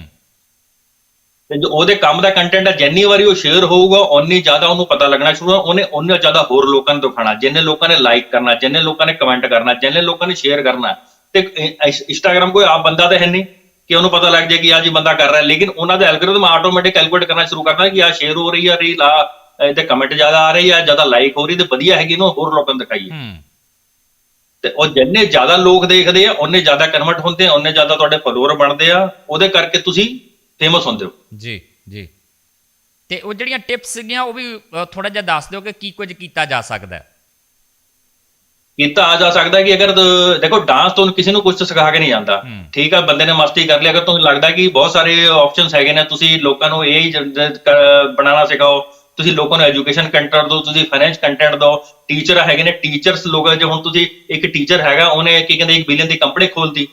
ਤੇ ਜੋ ਉਹਦੇ ਕੰਮ ਦਾ ਕੰਟੈਂਟ ਹੈ ਜਿੰਨੀ ਵਾਰੀ ਉਹ ਸ਼ੇਅਰ ਹੋਊਗਾ ਓਨੀ ਜ਼ਿਆਦਾ ਉਹਨੂੰ ਪਤਾ ਲੱਗਣਾ ਸ਼ੁਰੂ ਹੋਣਾ ਉਹਨੇ ਉਨਾ ਜ਼ਿਆਦਾ ਹੋਰ ਲੋਕਾਂ ਨੂੰ ਦਿਖਾਣਾ ਜਿੰਨੇ ਲੋਕਾਂ ਨੇ ਲਾਈਕ ਕਰਨਾ ਜਿੰਨੇ ਲੋਕਾਂ ਨੇ ਕਮੈਂਟ ਕਰਨਾ ਜਿੰਨੇ ਲੋਕਾਂ ਨੇ ਸ਼ੇਅਰ ਕਰਨਾ। ਤੇ ਇੰਸਟਾਗ੍ਰam ਕੋਈ ਆਪ ਬੰਦਾ ਤਾਂ ਹੈ ਨਹੀਂ ਕਿ ਉਹਨੂੰ ਪਤਾ ਲੱਗ ਜਾਏ ਕਿ ਆਹ ਜੀ ਬੰਦਾ ਕਰ ਰਿਹਾ ਲੇਕਿਨ ਉਹਨਾਂ ਦਾ ਐਲਗੋਰਿਥਮ ਆਟੋਮੈਟਿਕ ਕੈਲਕੂਲੇਟ ਕਰਨਾ ਸ਼ੁਰੂ ਕਰਦਾ ਕਿ ਆਹ ਸ਼ੇਅਰ ਹੋ ਰਹੀ ਆ ਰੀਲ ਆ ਇਹਦੇ ਕਮੈਂਟ ਜ਼ਿਆਦਾ ਆ ਰਹੀ ਆ ਜ਼ਿਆਦਾ ਲਾਈਕ ਹੋ ਰਹੀ ਤੇ ਵਧੀਆ ਹੈਗੀ ਇਹਨੂੰ ਹੋਰ ਲੋਕਾਂ ਨੂੰ ਦਿਖਾਈਏ। ਤੇ ਉਹ ਜਿੰਨੇ ਜ਼ਿਆਦਾ ਲੋਕ ਦੇਖਦੇ ਆ ਉਹਨੇ ਜ਼ਿਆਦਾ ਕਨਵਰਟ ਹੁੰਦੇ ਆ ਉਹਨੇ ਜ਼ਿਆਦਾ ਤੁਹਾਡੇ ਫਲੋਅਰ ਬਣਦੇ ਆ ਉਹਦੇ ਕਰਕੇ ਤੁਸੀਂ ਫੇਮਸ ਹੁੰਦੇ ਹੋ। ਜੀ ਜੀ। ਤੇ ਉਹ ਜਿਹੜੀਆਂ ਟਿਪਸ ਸੀਗੀਆਂ ਉਹ ਵੀ ਥੋੜਾ ਜਿਹਾ ਦੱਸ ਦਿਓ ਕਿ ਕੀ ਕੁਝ ਕੀਤਾ ਜਾ ਸਕਦਾ ਹੈ। ਕੀਤਾ ਆ ਜਾ ਸਕਦਾ ਕਿ ਅਗਰ ਤ- ਦੇਖੋ ਡਾਂਸ ਤੁਹਾਨੂੰ ਕਿਸੇ ਨੂੰ ਕੁਝ ਸਿਖਾ ਕੇ ਨਹੀਂ ਜਾਂਦਾ। ਠੀਕ ਆ ਬੰਦੇ ਨੇ ਮਸਤੀ ਕਰ ਲਈ ਅਗਰ ਤੁਹਾਨੂੰ ਲੱਗਦਾ ਕਿ ਬਹੁਤ ਸਾਰੇ ਆਪਸ਼ਨਸ ਹੈਗੇ ਨੇ ਤੁਸੀਂ ਲੋਕਾਂ ਨੂੰ ਇਹ ਹੀ ਬਣਾਉਣਾ ਸਿਖਾਓ। ਤੁਸੀਂ ਲੋਕਾਂ ਨੂੰ ਐਜੂਕੇਸ਼ਨ ਕੰਟੈਂਟ ਦਿਓ ਤੁਸੀਂ ਫਾਈਨੈਂਸ ਕੰਟੈਂਟ ਦਿਓ ਟੀਚਰ ਹੈਗੇ ਨੇ ਟੀਚਰਸ ਲੋਕ ਜੇ ਹੁਣ ਤੁਸੀਂ ਇੱਕ ਟੀਚਰ ਹੈਗਾ ਉਹਨੇ ਕੀ ਕਹਿੰਦੇ 1 ਬਿਲੀਅਨ ਦੀ ਕੰਪਨੀ ਖੋਲਤੀ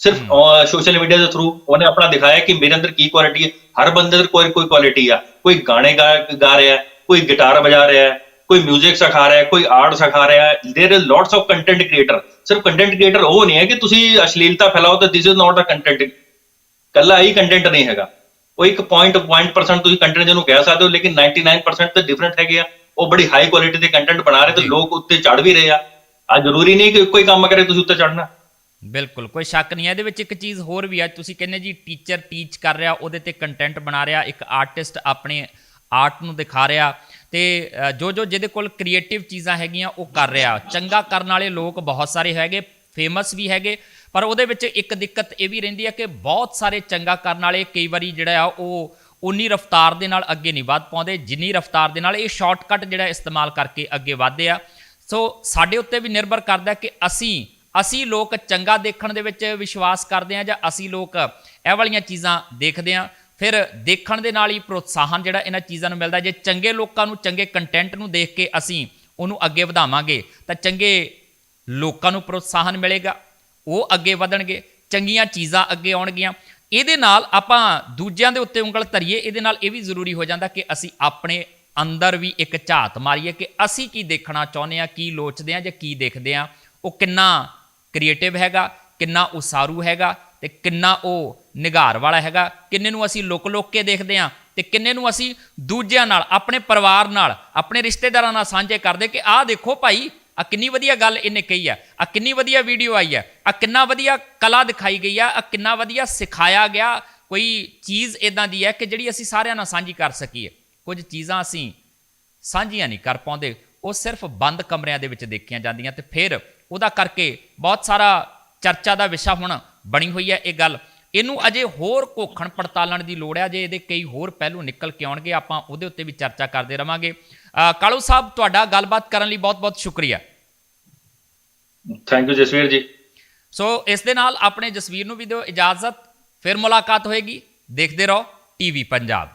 ਸਿਰਫ ਸੋਸ਼ਲ ਮੀਡੀਆ ਦੇ ਥਰੂ ਉਹਨੇ ਆਪਣਾ ਦਿਖਾਇਆ ਕਿ ਮੇਰੇ ਅੰਦਰ ਕੀ ਕੁਆਲਿਟੀ ਹੈ ਹਰ ਬੰਦੇ ਅੰਦਰ ਕੋਈ ਕੋਈ ਕੁਆਲਿਟੀ ਆ ਕੋਈ ਗਾਣੇ ਗਾ ਗਾ ਰਿਹਾ ਹੈ ਕੋਈ ਗਿਟਾਰ ਵਜਾ ਰਿਹਾ ਹੈ ਕੋਈ 뮤직 ਸਿਖਾ ਰਿਹਾ ਹੈ ਕੋਈ ਆਰਟ ਸਿਖਾ ਰਿਹਾ ਹੈ there is lots of content creator ਸਿਰਫ ਕੰਟੈਂਟ ਕ੍ਰੀਏਟਰ ਉਹ ਨਹੀਂ ਹੈ ਕਿ ਤੁਸੀਂ ਅਸ਼ਲੀਲਤਾ ਫੈਲਾਓ ਤਾਂ this is not a content ਕੱਲਾ ਹੀ ਕੰਟੈਂਟ ਨਹੀਂ ਹੈਗਾ ਉਹ ਇੱਕ ਪੁਆਇੰਟ ਪੁਆਇੰਟ ਪਰਸੈਂਟ ਤੁਸੀਂ ਕੰਟੈਂਟ ਜਿਹਨੂੰ ਕਹਿ ਸਕਦੇ ਹੋ ਲੇਕਿਨ 99% ਤੇ ਡਿਫਰੈਂਟ ਹੈਗੇ ਆ। ਉਹ ਬੜੀ ਹਾਈ ਕੁਆਲਿਟੀ ਦੇ ਕੰਟੈਂਟ ਬਣਾ ਰਹੇ ਤੇ। ਲੋਕ ਉੱਤੇ ਚੜ ਵੀ ਰਹੇ ਆ। ਆ ਜ਼ਰੂਰੀ ਨਹੀਂ ਕਿ ਕੋਈ ਕੰਮ ਕਰੇ ਤੁਸੀਂ ਉੱਤੇ ਚੜਨਾ ਬਿਲਕੁਲ ਕੋਈ ਸ਼ੱਕ ਨਹੀਂ ਹੈ। ਇਹਦੇ ਵਿੱਚ ਇੱਕ ਚੀਜ਼ ਹੋਰ ਵੀ ਹੈ ਤੁਸੀਂ ਕਹਿੰਦੇ ਜੀ ਟੀਚਰ ਟੀਚ ਕਰ ਰਿਹਾ ਉਹਦੇ ਤੇ ਕੰਟੈਂਟ ਬਣਾ ਰਿਹਾ ਇੱਕ ਆਰਟਿਸਟ ਆਪਣੇ ਆਰਟ ਨੂੰ ਦਿਖਾ ਰਿਹਾ ਤੇ ਜੋ ਜੋ ਜਿਹਦੇ ਕੋਲ ਕ੍ਰੀਏਟਿਵ ਚੀਜ਼ਾਂ ਹੈਗੀਆਂ ਉਹ ਕਰ ਰਿਹਾ। ਚੰਗਾ ਕਰਨ ਵਾਲੇ ਲੋਕ ਬਹੁਤ ਸਾਰੇ ਹੈਗੇ ਫੇਮਸ ਵੀ ਹੈਗੇ ਪਰ ਉਹਦੇ ਵਿੱਚ ਇੱਕ ਦਿੱਕਤ ਇਹ ਵੀ ਰਹਿੰਦੀ ਹੈ ਕਿ ਬਹੁਤ ਸਾਰੇ ਚੰਗਾ ਕਰਨ ਵਾਲੇ ਕਈ ਵਾਰੀ ਜਿਹੜਾ ਆ ਉਹ ਉਨੀ ਰਫਤਾਰ ਦੇ ਨਾਲ ਅੱਗੇ ਨਹੀਂ ਵੱਧ ਪਾਉਂਦੇ, ਜਿੰਨੀ ਰਫਤਾਰ ਦੇ ਨਾਲ ਇਹ ਸ਼ਾਰਟਕਟ ਜਿਹੜਾ ਇਸਤੇਮਾਲ ਕਰਕੇ ਅੱਗੇ ਵਧਦੇ ਆ। ਸੋ ਸਾਡੇ ਉੱਤੇ ਵੀ ਨਿਰਭਰ ਕਰਦਾ ਕਿ ਅਸੀਂ ਅਸੀਂ ਲੋਕ ਚੰਗਾ ਦੇਖਣ ਦੇ ਵਿੱਚ ਵਿਸ਼ਵਾਸ ਕਰਦੇ ਹਾਂ ਜਾਂ ਅਸੀਂ ਲੋਕ ਇਹ ਵਾਲੀਆਂ ਚੀਜ਼ਾਂ ਦੇਖਦੇ ਹਾਂ ਫਿਰ ਦੇਖਣ ਦੇ ਨਾਲ ਹੀ ਪ੍ਰੋਤਸਾਹਨ ਜਿਹੜਾ ਇਹਨਾਂ ਚੀਜ਼ਾਂ ਨੂੰ ਮਿਲਦਾ। ਜੇ ਚੰਗੇ ਲੋਕਾਂ ਨੂੰ, ਚੰਗੇ ਕੰਟੈਂਟ ਨੂੰ ਦੇਖ ਕੇ ਅਸੀਂ ਉਹਨੂੰ ਅੱਗੇ ਵਧਾਵਾਂਗੇ, ਤਾਂ ਚੰਗੇ ਲੋਕਾਂ ਨੂੰ ਪ੍ਰੋਤਸਾਹਨ ਮਿਲੇਗਾ। ਉਹ ਅੱਗੇ ਵਧਣਗੇ, ਚੰਗੀਆਂ ਚੀਜ਼ਾਂ ਅੱਗੇ ਆਉਣਗੀਆਂ। ਇਹਦੇ ਨਾਲ ਆਪਾਂ ਦੂਜਿਆਂ ਦੇ ਉੱਤੇ ਉਂਗਲ ਧਰੀਏ, ਇਹਦੇ ਨਾਲ ਇਹ ਵੀ ਜ਼ਰੂਰੀ ਹੋ ਜਾਂਦਾ ਕਿ ਅਸੀਂ ਆਪਣੇ ਅੰਦਰ ਵੀ ਇੱਕ ਝਾਤ ਮਾਰੀਏ ਕਿ ਅਸੀਂ ਕੀ ਦੇਖਣਾ ਚਾਹੁੰਦੇ ਆ ਕੀ ਲੋਚਦੇ ਆ ਜਾਂ ਕੀ ਦੇਖਦੇ ਆ ਉਹ ਕਿੰਨਾ ਕ੍ਰੀਏਟਿਵ ਹੈਗਾ, ਕਿੰਨਾ ਉਸਾਰੂ ਹੈਗਾ ਤੇ ਕਿੰਨਾ ਉਹ ਨਿਗਾਰ ਵਾਲਾ ਹੈਗਾ। ਕਿੰਨੇ ਨੂੰ ਅਸੀਂ ਲੁਕ ਲੁਕ ਕੇ ਦੇਖਦੇ ਆ ਤੇ ਕਿੰਨੇ ਨੂੰ ਅਸੀਂ ਦੂਜਿਆਂ ਨਾਲ, ਆਪਣੇ ਪਰਿਵਾਰ ਨਾਲ, ਆਪਣੇ ਰਿਸ਼ਤੇਦਾਰਾਂ ਨਾਲ ਸਾਂਝੇ ਕਰਦੇ ਕਿ ਆਹ ਦੇਖੋ ਭਾਈ ਆ ਕਿੰਨੀ ਵਧੀਆ ਗੱਲ ਇਹਨੇ ਕਹੀ ਆ। ਆ ਕਿੰਨੀ ਵਧੀਆ ਵੀਡੀਓ ਆਈ ਆ। ਆ ਕਿੰਨਾ ਵਧੀਆ ਕਲਾ ਦਿਖਾਈ ਗਈ ਆ। ਆ ਕਿੰਨਾ ਵਧੀਆ ਸਿਖਾਇਆ ਗਿਆ। ਕੋਈ ਚੀਜ਼ ਇਦਾਂ ਦੀ ਹੈ ਕਿ ਜਿਹੜੀ ਅਸੀਂ ਸਾਰਿਆਂ ਨਾਲ ਸਾਂਝੀ ਕਰ ਸਕੀਏ। ਕੁਝ ਚੀਜ਼ਾਂ ਅਸੀਂ ਸਾਂਝੀਆਂ ਨਹੀਂ ਕਰ ਪਾਉਂਦੇ। ਉਹ ਸਿਰਫ ਬੰਦ ਕਮਰਿਆਂ ਦੇ ਵਿੱਚ ਦੇਖੀਆਂ ਜਾਂਦੀਆਂ ਤੇ ਫਿਰ ਉਹਦਾ ਕਰਕੇ ਬਹੁਤ ਸਾਰਾ ਚਰਚਾ ਦਾ ਵਿਸ਼ਾ ਹੁਣ ਬਣੀ ਹੋਈ ਹੈ ਇਹ ਗੱਲ। ਇਹਨੂੰ ਅਜੇ ਹੋਰ ਕੋਖਣ ਪੜਤਾਲਣ ਦੀ ਲੋੜ ਹੈ ਜੇ ਇਹਦੇ ਕਈ ਹੋਰ ਪਹਿਲੂ ਨਿਕਲ ਕੇ ਆਉਣਗੇ, ਆਪਾਂ ਉਹਦੇ ਉੱਤੇ ਵੀ ਚਰਚਾ ਕਰਦੇ ਰਵਾਂਗੇ। ਕਾਲੂ ਸਾਹਿਬ ਤੁਹਾਡਾ ਗੱਲਬਾਤ ਕਰਨ ਲਈ ਬਹੁਤ-ਬਹੁਤ ਸ਼ੁਕਰੀਆ। ਥੈਂਕ ਯੂ ਜਸਵੀਰ ਜੀ। ਸੋ ਇਸ ਦੇ ਨਾਲ ਆਪਣੇ ਜਸਵੀਰ ਨੂੰ ਵੀ ਦਿਓ ਇਜਾਜ਼ਤ। ਫਿਰ ਮੁਲਾਕਾਤ ਹੋਏਗੀ। ਦੇਖਦੇ ਰਹੋ ਟੀਵੀ ਪੰਜਾਬ।